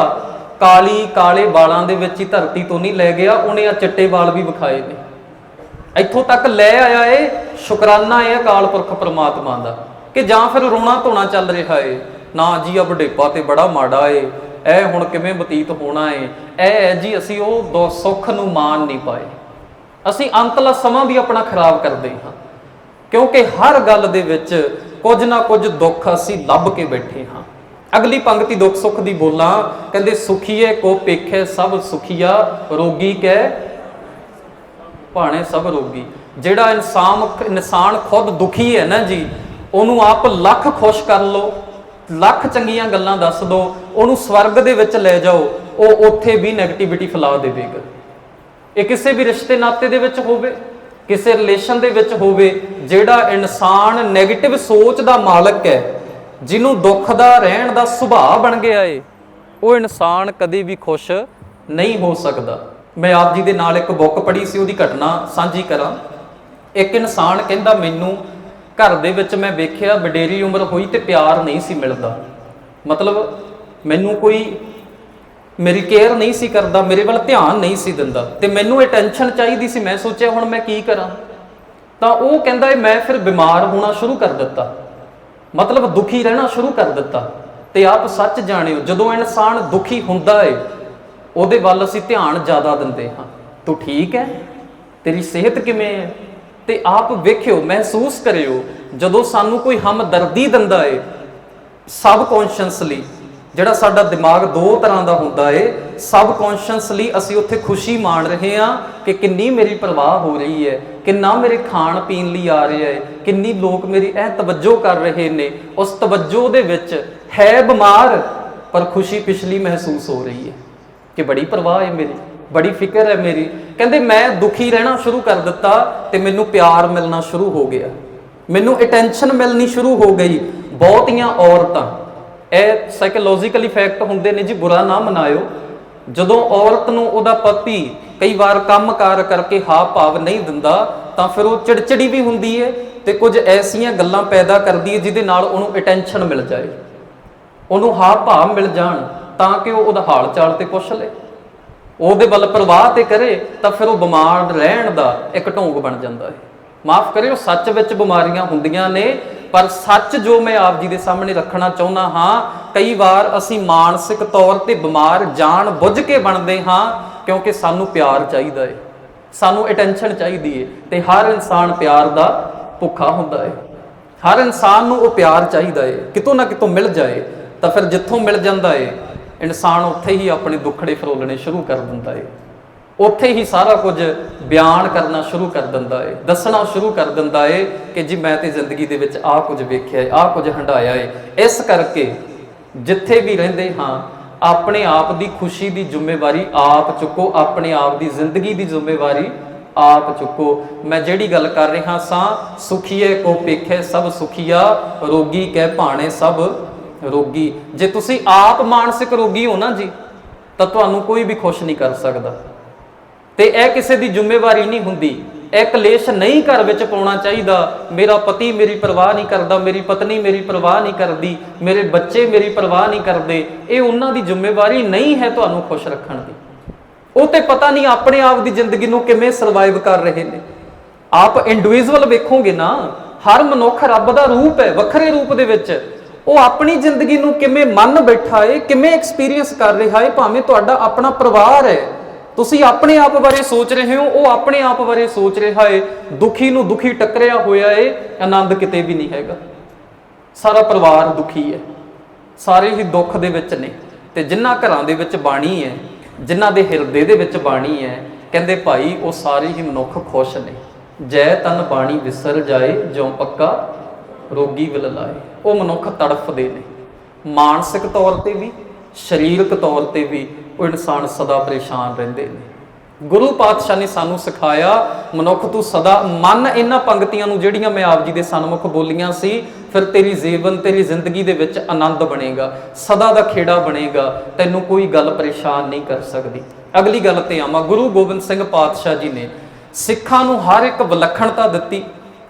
ਕਾਲੀ ਕਾਲੇ ਵਾਲਾਂ ਦੇ ਵਿੱਚ ਹੀ ਧਰਤੀ ਤੋਂ ਨਹੀਂ ਲੈ ਗਿਆ, ਉਹਨੇ ਆ ਚਿੱਟੇ ਵਾਲ ਵੀ ਵਿਖਾਏ ਨੇ। ਇੱਥੋਂ ਤੱਕ ਲੈ ਆਇਆ ਏ, ਸ਼ੁਕਰਾਨਾ ਹੈ ਅਕਾਲ ਪੁਰਖ ਪ੍ਰਮਾਤਮਾ ਦਾ, ਕਿ ਜਾਂ ਫਿਰ ਰੋਣਾ ਧੋਣਾ ਚੱਲ ਰਿਹਾ ਏ। ਨਾ ਜੀ ਆ ਵਡੇਪਾ ਤੇ ਬੜਾ ਮਾੜਾ ਏ, ਇਹ ਹੁਣ ਕਿਵੇਂ ਬਤੀਤ ਹੋਣਾ ਏ? ਇਹ ਹੈ ਜੀ ਅਸੀਂ ਉਹ ਦੋ ਸੁੱਖ ਨੂੰ ਮਾਣ ਨਹੀਂ ਪਾਏ। ਅਸੀਂ ਅੰਤਲਾ ਸਮਾਂ ਵੀ ਆਪਣਾ ਖਰਾਬ ਕਰਦੇ ਹਾਂ। ਕਿਉਂਕਿ ਹਰ ਗੱਲ ਦੇ ਵਿੱਚ ਕੁਝ ਨਾ ਕੁਝ ਦੁੱਖ ਅਸੀਂ ਲੱਭ ਕੇ ਬੈਠੇ ਹਾਂ। ਅਗਲੀ ਪੰਕਤੀ ਦੁੱਖ ਸੁੱਖ ਦੀ ਬੋਲਾਂ, ਕਹਿੰਦੇ ਸੁਖੀਏ ਕੋ ਪੇਖੇ ਸਭ ਸੁਖੀਆ, ਰੋਗੀ ਕੈ ਭਾਣੇ ਸਭ ਰੋਗੀ। ਜਿਹੜਾ ਇਨਸਾਨ ਇਨਸਾਨ ਖੁਦ ਦੁਖੀ ਹੈ ਨਾ ਜੀ, ਉਹਨੂੰ ਆਪ ਲੱਖ ਖੁਸ਼ ਕਰ ਲਓ। ਲੱਖ ਚੰਗੀਆਂ ਗੱਲਾਂ ਦੱਸ ਦਿਓ ਉਹਨੂੰ ਸਵਰਗ ਦੇ ਵਿੱਚ ਲੈ ਜਾਓ, ਉਹ ਉੱਥੇ ਵੀ 네ਗੇਟਿਵਿਟੀ ਫੈਲਾ ਦੇਵੇਗਾ। ਇਹ ਕਿਸੇ ਵੀ ਰਿਸ਼ਤੇ ਨਾਤੇ ਦੇ ਵਿੱਚ ਹੋਵੇ, ਕਿਸੇ ਰਿਲੇਸ਼ਨ ਦੇ ਵਿੱਚ ਹੋਵੇ, ਜਿਹੜਾ ਇਨਸਾਨ 네ਗੇਟਿਵ ਸੋਚ ਦਾ ਮਾਲਕ ਹੈ, ਜਿਹਨੂੰ ਦੁੱਖ ਦਾ, ਰਹਿਣ ਦਾ ਸੁਭਾਅ ਬਣ ਗਿਆ ਏ, ਉਹ ਇਨਸਾਨ ਕਦੇ ਵੀ ਖੁਸ਼ ਨਹੀਂ ਹੋ ਸਕਦਾ। ਮੈਂ ਆਪ ਜੀ ਦੇ ਨਾਲ ਇੱਕ ਬੁੱਕ ਪੜ੍ਹੀ ਸੀ, ਉਹਦੀ ਘਟਨਾ ਸਾਂਝੀ ਕਰਾਂ। ਇੱਕ ਇਨਸਾਨ ਕਹਿੰਦਾ, ਮੈਨੂੰ ਘਰ ਦੇ ਵਿੱਚ ਮੈਂ ਵੇਖਿਆ ਵਡੇਰੀ ਉਮਰ ਹੋਈ ਤੇ ਪਿਆਰ ਨਹੀਂ ਸੀ ਮਿਲਦਾ। ਮਤਲਬ ਮੈਨੂੰ ਕੋਈ ਮੇਰੀ ਕੇਅਰ ਨਹੀਂ ਸੀ ਕਰਦਾ, ਮੇਰੇ ਵੱਲ ਧਿਆਨ ਨਹੀਂ ਸੀ ਦਿੰਦਾ ਤੇ ਮੈਨੂੰ ਇਹ ਟੈਨਸ਼ਨ ਚਾਹੀਦੀ ਸੀ, ਮੈਂ ਸੋਚਿਆ ਹੁਣ ਮੈਂ ਕੀ ਕਰਾਂ। ਤਾਂ ਉਹ ਕਹਿੰਦਾ ਇਹ ਮੈਂ ਫਿਰ ਬਿਮਾਰ ਹੋਣਾ ਸ਼ੁਰੂ ਕਰ ਦਿੱਤਾ। ਮਤਲਬ ਦੁਖੀ ਰਹਿਣਾ ਸ਼ੁਰੂ ਕਰ ਦਿੱਤਾ ਤੇ ਆਪ ਸੱਚ ਜਾਣਿਓ, ਜਦੋਂ ਇਨਸਾਨ ਦੁਖੀ ਹੁੰਦਾ ਏ, ਉਹਦੇ ਵੱਲ ਅਸੀਂ ਧਿਆਨ ਜ਼ਿਆਦਾ ਦਿੰਦੇ ਹਾਂ। ਤੂੰ ਠੀਕ ਹੈ? ਤੇਰੀ ਸਿਹਤ ਕਿਵੇਂ ਹੈ? ਤੇ ਆਪ ਵੇਖਿਓ, ਮਹਿਸੂਸ ਕਰਿਓ, ਜਦੋਂ ਸਾਨੂੰ ਕੋਈ ਹਮਦਰਦੀ ਦਿੰਦਾ ਏ ਸਬ ਕੌਨਸ਼ੀਅਸਲੀ ਜਿਹੜਾ ਸਾਡਾ ਦਿਮਾਗ ਦੋ ਤਰ੍ਹਾਂ ਦਾ ਹੁੰਦਾ ਏ ਸਬ ਕੌਨਸ਼ੀਅਸਲੀ ਅਸੀਂ ਉੱਥੇ ਖੁਸ਼ੀ ਮਾਣ ਰਹੇ ਹਾਂ ਕਿ ਕਿੰਨੀ ਮੇਰੀ ਪਰਵਾਹ ਹੋ ਰਹੀ ਹੈ, ਕਿੰਨਾ ਮੇਰੇ ਖਾਣ ਪੀਣ ਲਈ ਆ ਰਿਹਾ ਹੈ ਕਿੰਨੀ ਲੋਕ ਮੇਰੀ ਇਹ ਤਵੱਜੋ ਕਰ ਰਹੇ ਨੇ, ਉਸ ਤਵੱਜੋ ਦੇ ਵਿੱਚ ਹੈ ਬਿਮਾਰ, ਪਰ ਖੁਸ਼ੀ ਪਿਛਲੀ ਮਹਿਸੂਸ ਹੋ ਰਹੀ ਹੈ ਕਿ ਬੜੀ ਪਰਵਾਹ ਹੈ ਮੇਰੀ। ਬੜੀ ਫਿਕਰ ਹੈ ਮੇਰੀ। ਕਹਿੰਦੇ ਮੈਂ ਦੁਖੀ ਰਹਿਣਾ ਸ਼ੁਰੂ ਕਰ ਦਿੱਤਾ ਤੇ ਮੈਨੂੰ ਪਿਆਰ ਮਿਲਣਾ ਸ਼ੁਰੂ ਹੋ ਗਿਆ। ਮੈਨੂੰ ਅਟੈਂਸ਼ਨ ਮਿਲਣੀ ਸ਼ੁਰੂ ਹੋ ਗਈ। ਬਹੁਤੀਆਂ ਔਰਤਾਂ, ਇਹ ਸਾਈਕੋਲੋਜੀਕਲ ਇਫੈਕਟ ਹੁੰਦੇ ਨੇ ਜੀ, ਬੁਰਾ ਨਾ ਮਨਾਇਓ। ਜਦੋਂ ਔਰਤ ਨੂੰ ਉਹਦਾ ਪਤੀ ਕਈ ਵਾਰ ਕੰਮਕਾਰ ਕਰਕੇ ਹਾਵ ਭਾਵ ਨਹੀਂ ਦਿੰਦਾ, ਤਾਂ ਫਿਰ ਉਹ ਚਿੜਚਿੜੀ ਵੀ ਹੁੰਦੀ ਹੈ ਤੇ ਕੁਝ ਐਸੀਆਂ ਗੱਲਾਂ ਪੈਦਾ ਕਰਦੀ ਹੈ ਜਿਹਦੇ ਨਾਲ ਉਹਨੂੰ ਅਟੈਂਸ਼ਨ ਮਿਲ ਜਾਏ। ਉਹਨੂੰ ਹਾਵ ਭਾਵ ਮਿਲ ਜਾਣ ਤਾਂ ਕਿ ਉਹ ਉਹਦਾ ਹਾਲ ਚਾਲ ਤੇ ਪੁੱਛ ਲੇ। ਉਹਦੇ ਵੱਲ ਪ੍ਰਵਾਹ ਤੇ ਕਰੇ, ਤਾਂ ਫਿਰ ਉਹ ਬਿਮਾਰ ਰਹਿਣ ਦਾ ਇੱਕ ਢੋਂਗ ਬਣ ਜਾਂਦਾ ਹੈ। ਮਾਫ ਕਰਿਓ, ਸੱਚ ਵਿੱਚ ਬਿਮਾਰੀਆਂ ਹੁੰਦੀਆਂ ਨੇ, ਪਰ ਸੱਚ ਜੋ ਮੈਂ ਆਪ ਜੀ ਦੇ ਸਾਹਮਣੇ ਰੱਖਣਾ ਚਾਹੁੰਦਾ ਹਾਂ, ਕਈ ਵਾਰ ਅਸੀਂ ਮਾਨਸਿਕ ਤੌਰ ਤੇ ਬਿਮਾਰ ਜਾਣ ਬੁੱਝ ਕੇ ਬਣਦੇ ਹਾਂ, ਕਿਉਂਕਿ ਸਾਨੂੰ ਪਿਆਰ ਚਾਹੀਦਾ ਹੈ। ਸਾਨੂੰ ਅਟੈਂਸ਼ਨ ਚਾਹੀਦੀ ਹੈ ਤੇ ਹਰ ਇਨਸਾਨ ਪਿਆਰ ਦਾ ਭੁੱਖਾ ਹੁੰਦਾ ਹੈ। ਹਰ ਇਨਸਾਨ ਨੂੰ ਉਹ ਪਿਆਰ ਚਾਹੀਦਾ ਏ ਕਿਤੋਂ ਨਾ ਕਿਤੋਂ ਮਿਲ ਜਾਏ, ਤਾਂ ਫਿਰ ਜਿੱਥੋਂ ਮਿਲ ਜਾਂਦਾ ਏ ਇਨਸਾਨ ਉੱਥੇ ਹੀ ਆਪਣੇ ਦੁੱਖੜੇ ਫਰੋਲਣੇ ਸ਼ੁਰੂ ਕਰ ਦਿੰਦਾ ਏ। ਉੱਥੇ ਹੀ ਸਾਰਾ ਕੁਝ ਬਿਆਨ ਕਰਨਾ ਸ਼ੁਰੂ ਕਰ ਦਿੰਦਾ ਏ। ਦੱਸਣਾ ਸ਼ੁਰੂ ਕਰ ਦਿੰਦਾ ਏ ਕਿ ਜੀ ਮੈਂ ਤੇ ਜ਼ਿੰਦਗੀ ਦੇ ਵਿੱਚ ਆਹ ਕੁਝ ਵੇਖਿਆ ਏ, ਆਹ ਕੁਝ ਹੰਡਾਇਆ ਏ। ਇਸ ਕਰਕੇ ਜਿੱਥੇ ਵੀ ਰਹਿੰਦੇ ਹਾਂ, ਆਪਣੇ ਆਪ ਦੀ ਖੁਸ਼ੀ ਦੀ ਜ਼ਿੰਮੇਵਾਰੀ ਆਪ ਚੁੱਕੋ, ਆਪਣੇ ਆਪ ਦੀ ਜ਼ਿੰਦਗੀ ਦੀ ਜ਼ਿੰਮੇਵਾਰੀ ਆਪ ਚੁੱਕੋ। ਮੈਂ ਜਿਹੜੀ ਗੱਲ ਕਰ ਰਿਹਾ ਸਾਂ ਸੁਖੀਏ ਕੋ ਪੇਖੇ ਸਭ ਸੁਖੀਆ, ਰੋਗੀ ਕਹਿ ਭਾਣੇ ਸਭ ਰੋਗੀ, ਜੇ ਤੁਸੀਂ ਆਪ ਮਾਨਸਿਕ ਰੋਗੀ ਹੋ ਨਾ ਜੀ, ਤਾਂ ਤੁਹਾਨੂੰ ਕੋਈ ਵੀ ਖੁਸ਼ ਨਹੀਂ ਕਰ ਸਕਦਾ। ਤੇ ਇਹ ਕਿਸੇ ਦੀ ਜ਼ਿੰਮੇਵਾਰੀ ਨਹੀਂ ਹੁੰਦੀ। ਇਹ ਕਲੇਸ਼ ਨਹੀਂ ਘਰ ਵਿੱਚ ਪਾਉਣਾ ਚਾਹੀਦਾ। ਮੇਰਾ ਪਤੀ ਮੇਰੀ ਪਰਵਾਹ ਨਹੀਂ ਕਰਦਾ, ਮੇਰੀ ਪਤਨੀ ਮੇਰੀ ਪਰਵਾਹ ਨਹੀਂ ਕਰਦੀ, ਮੇਰੇ ਬੱਚੇ ਮੇਰੀ ਪਰਵਾਹ ਨਹੀਂ ਕਰਦੇ। ਇਹ ਉਹਨਾਂ ਦੀ ਜ਼ਿੰਮੇਵਾਰੀ ਨਹੀਂ ਹੈ ਤੁਹਾਨੂੰ ਖੁਸ਼ ਰੱਖਣ ਦੀ। ਉਹ ਤੇ ਪਤਾ ਨਹੀਂ ਆਪਣੇ ਆਪ ਦੀ ਜ਼ਿੰਦਗੀ ਨੂੰ ਕਿਵੇਂ ਸਰਵਾਈਵ ਕਰ ਰਹੇ ਨੇ। ਆਪ ਇੰਡੀਵਿਜੂਅਲ ਵੇਖੋਗੇ ਨਾ, ਹਰ ਮਨੁੱਖ ਰੱਬ ਦਾ ਰੂਪ ਹੈ, ਵੱਖਰੇ ਰੂਪ ਦੇ ਵਿੱਚ। ਉਹ ਆਪਣੀ ਜ਼ਿੰਦਗੀ ਨੂੰ ਕਿਵੇਂ ਮੰਨ ਬੈਠਾ ਏ, ਕਿਵੇਂ ਐਕਸਪੀਰੀਅੰਸ ਕਰ ਰਿਹਾ ਹੈ ਭਾਵੇਂ ਤੁਹਾਡਾ ਆਪਣਾ ਪਰਿਵਾਰ ਹੈ ਤੁਸੀਂ ਆਪਣੇ ਆਪ ਬਾਰੇ ਸੋਚ ਰਹੇ ਹੋ, ਉਹ ਆਪਣੇ ਆਪ ਬਾਰੇ ਸੋਚ ਰਿਹਾ ਹੈ ਦੁਖੀ ਨੂੰ ਦੁਖੀ ਟੱਕਰਿਆ ਹੋਇਆ ਹੈ ਆਨੰਦ ਕਿਤੇ ਵੀ ਨਹੀਂ ਹੈਗਾ। ਸਾਰਾ ਪਰਿਵਾਰ ਦੁਖੀ ਹੈ ਸਾਰੇ ਹੀ ਦੁੱਖ ਦੇ ਵਿੱਚ ਨੇ। ਤੇ ਜਿਨ੍ਹਾਂ ਘਰਾਂ ਦੇ ਵਿੱਚ ਬਾਣੀ ਹੈ ਜਿਨ੍ਹਾਂ ਦੇ ਹਿਰਦੇ ਦੇ ਵਿੱਚ ਬਾਣੀ ਹੈ ਕਹਿੰਦੇ ਭਾਈ, ਉਹ ਸਾਰੇ ਹੀ ਮਨੁੱਖ ਖੁਸ਼ ਨੇ। ਜੈ ਤਨ ਬਾਣੀ ਵਿਸਰ ਜਾਏ, ਜਿਉ ਪੱਕਾ ਰੋਗੀ ਵਿਲ ਲਾਏ ਉਹ ਮਨੁੱਖ ਤੜਫਦੇ ਨੇ। ਮਾਨਸਿਕ ਤੌਰ ਤੇ ਵੀ, ਸਰੀਰਕ ਤੌਰ ਤੇ ਵੀ ਉਹ ਇਨਸਾਨ ਸਦਾ ਪਰੇਸ਼ਾਨ ਰਹਿੰਦੇ ਨੇ। ਗੁਰੂ ਪਾਤਸ਼ਾਹ ਨੇ ਸਾਨੂੰ ਸਿਖਾਇਆ, ਮਨੁੱਖ ਤੂੰ ਸਦਾ ਮਨ ਇਹਨਾਂ ਪੰਕਤੀਆਂ ਨੂੰ ਜਿਹੜੀਆਂ ਮੈਂ ਆਪ ਜੀ ਦੇ ਸਨਮੁਖ ਬੋਲੀਆਂ ਸੀ, ਫਿਰ ਤੇਰੀ ਜੀਵਨ, ਤੇਰੀ ਜ਼ਿੰਦਗੀ ਦੇ ਵਿੱਚ ਆਨੰਦ ਬਣੇਗਾ, ਸਦਾ ਦਾ ਖੇੜਾ ਬਣੇਗਾ, ਤੈਨੂੰ ਕੋਈ ਗੱਲ ਪਰੇਸ਼ਾਨ ਨਹੀਂ ਕਰ ਸਕਦੀ। ਅਗਲੀ ਗੱਲ ਤੇ ਆਵਾਂ, ਗੁਰੂ ਗੋਬਿੰਦ ਸਿੰਘ ਪਾਤਸ਼ਾਹ ਜੀ ਨੇ ਸਿੱਖਾਂ ਨੂੰ ਹਰ ਇੱਕ ਵਿਲੱਖਣਤਾ ਦਿੱਤੀ,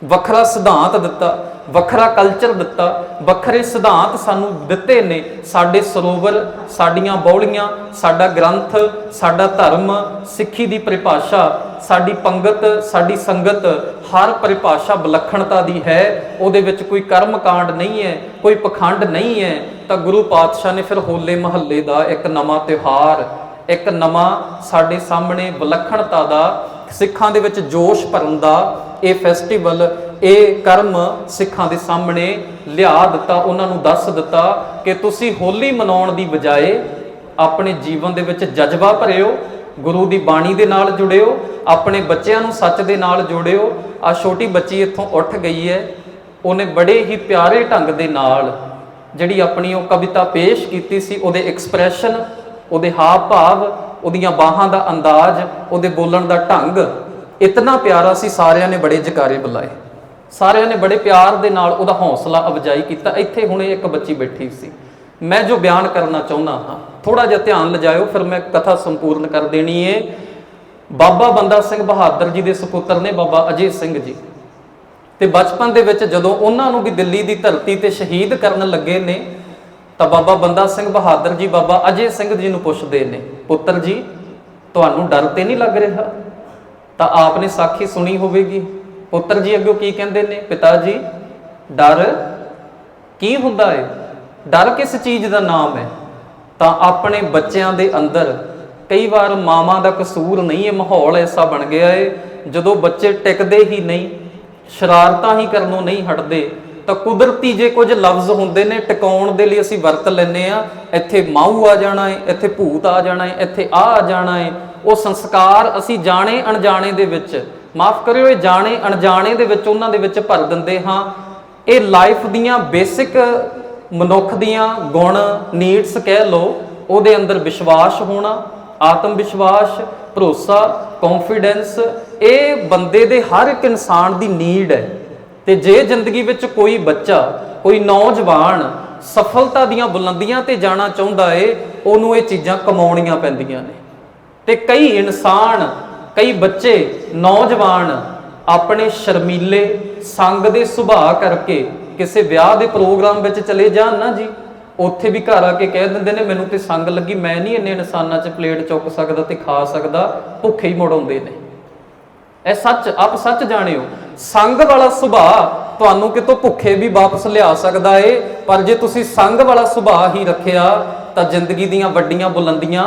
ਵੱਖਰਾ ਸਿਧਾਂਤ ਦਿੱਤਾ ਵੱਖਰਾ ਕਲਚਰ ਦਿੱਤਾ, ਵੱਖਰੇ ਸਿਧਾਂਤ ਸਾਨੂੰ ਦਿੱਤੇ ਨੇ। ਸਾਡੇ ਸਰੋਵਰ, ਸਾਡੀਆਂ ਬੌਲੀਆਂ, ਸਾਡਾ ਗ੍ਰੰਥ, ਸਾਡਾ ਧਰਮ, ਸਿੱਖੀ ਦੀ ਪਰਿਭਾਸ਼ਾ, ਸਾਡੀ ਪੰਗਤ, ਸਾਡੀ ਸੰਗਤ, ਹਰ ਪਰਿਭਾਸ਼ਾ ਵਿਲੱਖਣਤਾ ਦੀ ਹੈ। ਉਹਦੇ ਵਿੱਚ ਕੋਈ ਕਰਮ ਕਾਂਡ ਨਹੀਂ ਹੈ, ਕੋਈ ਪਖੰਡ ਨਹੀਂ ਹੈ। ਤਾਂ ਗੁਰੂ ਪਾਤਸ਼ਾਹ ਨੇ ਫਿਰ ਹੋਲੇ ਮਹੱਲੇ ਦਾ ਇੱਕ ਨਵਾਂ ਤਿਉਹਾਰ, ਇੱਕ ਨਵਾਂ ਸਾਡੇ ਸਾਹਮਣੇ ਵਿਲੱਖਣਤਾ ਦਾ, ਸਿੱਖਾਂ ਦੇ ਵਿੱਚ ਜੋਸ਼ ਭਰਨ ਦਾ, ਇਹ ਫੈਸਟੀਵਲ ਇਹ ਕਰਮ ਸਿੱਖਾਂ ਦੇ ਸਾਹਮਣੇ ਲਿਆ ਦਿੱਤਾ, ਉਹਨਾਂ ਨੂੰ ਦੱਸ ਦਿੱਤਾ ਕਿ ਤੁਸੀਂ ਹੋਲੀ ਮਨਾਉਣ ਦੀ ਬਜਾਏ ਆਪਣੇ ਜੀਵਨ ਦੇ ਵਿੱਚ ਜਜ਼ਬਾ ਭਰਿਓ, ਗੁਰੂ ਦੀ ਬਾਣੀ ਦੇ ਨਾਲ ਜੁੜਿਓ, ਆਪਣੇ ਬੱਚਿਆਂ ਨੂੰ ਸੱਚ ਦੇ ਨਾਲ ਜੋੜਿਓ। ਆ ਛੋਟੀ ਬੱਚੀ ਇੱਥੋਂ ਉੱਠ ਗਈ ਹੈ, ਉਹਨੇ ਬੜੇ ਹੀ ਪਿਆਰੇ ਢੰਗ ਦੇ ਨਾਲ ਜਿਹੜੀ ਆਪਣੀ ਉਹ ਕਵਿਤਾ ਪੇਸ਼ ਕੀਤੀ ਸੀ, ਉਹਦੇ ਐਕਸਪ੍ਰੈਸ਼ਨ ਉਹਦੇ ਹਾਵ ਭਾਵ ਉਹਦੀਆਂ ਬਾਹਾਂ ਦਾ ਅੰਦਾਜ਼, ਉਹਦੇ ਬੋਲਣ ਦਾ ਢੰਗ, ਇਤਨਾ ਪਿਆਰਾ ਸੀ, ਸਾਰਿਆਂ ਨੇ ਬੜੇ ਜਕਾਰੇ ਬੁਲਾਏ। ਸਾਰਿਆਂ ਨੇ ਬੜੇ ਪਿਆਰ ਦੇ ਨਾਲ ਉਹਦਾ ਹੌਸਲਾ ਅਫਜਾਈ ਕੀਤਾ। ਇੱਥੇ ਹੁਣੇ ਇੱਕ ਬੱਚੀ ਬੈਠੀ ਸੀ। ਮੈਂ ਜੋ ਬਿਆਨ ਕਰਨਾ ਚਾਹੁੰਦਾ ਹਾਂ ਥੋੜਾ ਜਿਹਾ ਧਿਆਨ ਲਜਾਇਓ, ਫਿਰ ਮੈਂ ਕਥਾ ਸੰਪੂਰਨ ਕਰ ਦੇਣੀ ਏ। ਬਾਬਾ ਬੰਦਾ ਸਿੰਘ ਬਹਾਦਰ ਜੀ ਦੇ ਸੁਪੁੱਤਰ ਨੇ ਬਾਬਾ ਅਜੇ ਸਿੰਘ ਜੀ। ਤੇ ਬਚਪਨ ਦੇ ਵਿੱਚ ਜਦੋਂ ਉਹਨਾਂ ਨੂੰ ਵੀ ਦਿੱਲੀ ਦੀ ਧਰਤੀ ਤੇ ਸ਼ਹੀਦ ਕਰਨ ਲੱਗੇ ਨੇ, ਤਾਂ ਬਾਬਾ ਬੰਦਾ ਸਿੰਘ ਬਹਾਦਰ ਜੀ, ਬਾਬਾ ਅਜੇ ਸਿੰਘ ਜੀ ਨੂੰ ਪੁੱਛਦੇ ਨੇ, ਪੁੱਤਰ ਜੀ, ਤੁਹਾਨੂੰ ਡਰ ਤੇ ਨਹੀਂ ਲੱਗ ਰਿਹਾ? ਤਾਂ ਆਪਨੇ ਸਾਖੀ ਸੁਣੀ ਹੋਵੇਗੀ। ਪੁੱਤਰ ਜੀ ਅੱਗੇ ਕੀ ਕਹਿੰਦੇ ਨੇ? ਪਿਤਾ ਜੀ, ਡਰ ਕੀ ਹੁੰਦਾ ਹੈ ਡਰ ਕਿਸ ਚੀਜ਼ ਦਾ ਨਾਮ ਹੈ ਤਾਂ ਆਪਣੇ ਬੱਚਿਆਂ ਦੇ ਅੰਦਰ ਕਈ ਵਾਰ ਮਾਵਾਂ ਦਾ ਕਸੂਰ ਨਹੀਂ ਹੈ ਮਾਹੌਲ ਐਸਾ ਬਣ ਗਿਆ ਹੈ ਜਦੋਂ ਬੱਚੇ ਟਿਕਦੇ ਹੀ ਨਹੀਂ, ਸ਼ਰਾਰਤਾਂ ਹੀ ਕਰਨੋਂ ਨਹੀਂ ਹਟਦੇ, ਤਾਂ ਕੁਦਰਤੀ ਜੇ ਕੁਝ ਲਫ਼ਜ਼ ਹੁੰਦੇ ਨੇ, ਟਿਕਾਉਣ ਦੇ ਲਈ ਅਸੀਂ ਵਰਤ ਲੈਨੇ ਆ ਇੱਥੇ ਮਾਊ ਆ ਜਾਣਾ ਹੈ ਇੱਥੇ ਭੂਤ ਆ ਜਾਣਾ ਹੈ ਇੱਥੇ ਆ ਆ ਜਾਣਾ ਹੈ ਉਹ ਸੰਸਕਾਰ ਅਸੀਂ ਜਾਣੇ ਅਣਜਾਣੇ ਦੇ ਵਿੱਚ ਮਾਫ ਕਰਿਓ, ਇਹ ਜਾਣੇ, ਅਣਜਾਣੇ ਦੇ ਵਿੱਚ, ਉਹਨਾਂ ਦੇ ਵਿੱਚ ਭਰ ਦਿੰਦੇ ਹਾਂ। ਇਹ ਲਾਈਫ ਦੀਆਂ ਬੇਸਿਕ ਮਨੁੱਖ ਦੀਆਂ ਗੁਣ ਨੀਡਸ ਕਹਿ ਲਓ, ਉਹਦੇ ਅੰਦਰ ਵਿਸ਼ਵਾਸ ਹੋਣਾ, ਆਤਮ ਵਿਸ਼ਵਾਸ, ਭਰੋਸਾ ਕੌਨਫੀਡੈਂਸ ਇਹ ਬੰਦੇ ਦੇ ਹਰ ਇੱਕ ਇਨਸਾਨ ਦੀ ਨੀਡ ਹੈ। ਤੇ ਜੇ ਜ਼ਿੰਦਗੀ ਵਿੱਚ ਕੋਈ ਬੱਚਾ, ਕੋਈ ਨੌਜਵਾਨ ਸਫਲਤਾ ਦੀਆਂ ਬੁਲੰਦੀਆਂ ਤੇ ਜਾਣਾ ਚਾਹੁੰਦਾ ਏ, ਉਹਨੂੰ ਇਹ ਚੀਜ਼ਾਂ ਕਮਾਉਣੀਆਂ ਪੈਂਦੀਆਂ ਨੇ। ਤੇ ਕਈ ਇਨਸਾਨ ਕਈ ਬੱਚੇ ਨੌਜਵਾਨ ਆਪਣੇ ਸ਼ਰਮੀਲੇ ਸੰਗ ਦੇ ਸੁਭਾਅ ਕਰਕੇ ਕਿਸੇ ਵਿਆਹ ਦੇ ਪ੍ਰੋਗਰਾਮ ਵਿੱਚ ਚਲੇ ਜਾਣ ਨਾ ਜੀ। ਉੱਥੇ ਵੀ ਘਰ ਆ ਕੇ ਕਹਿ ਦਿੰਦੇ ਨੇ, ਮੈਨੂੰ ਤੇ ਸੰਗ ਲੱਗੀ, ਮੈਂ ਨਹੀਂ ਇੰਨੇ ਇਨਸਾਨਾਂ 'ਚ ਪਲੇਟ ਚੁੱਕ ਸਕਦਾ ਤੇ ਖਾ ਸਕਦਾ, ਭੁੱਖੇ ਹੀ ਮੁੜ ਨੇ। ਇਹ ਸੱਚ, ਆਪ ਸੱਚ ਜਾਣਿਓ, ਸੰਗ ਵਾਲਾ ਸੁਭਾਅ ਤੁਹਾਨੂੰ ਕਿਤੋਂ ਭੁੱਖੇ ਵੀ ਵਾਪਸ ਲਿਆ ਸਕਦਾ ਏ, ਪਰ ਜੇ ਤੁਸੀਂ ਸੰਗ ਵਾਲਾ ਸੁਭਾਅ ਹੀ ਰੱਖਿਆ, ਤਾਂ ਜ਼ਿੰਦਗੀ ਦੀਆਂ ਵੱਡੀਆਂ ਬੁਲੰਦੀਆਂ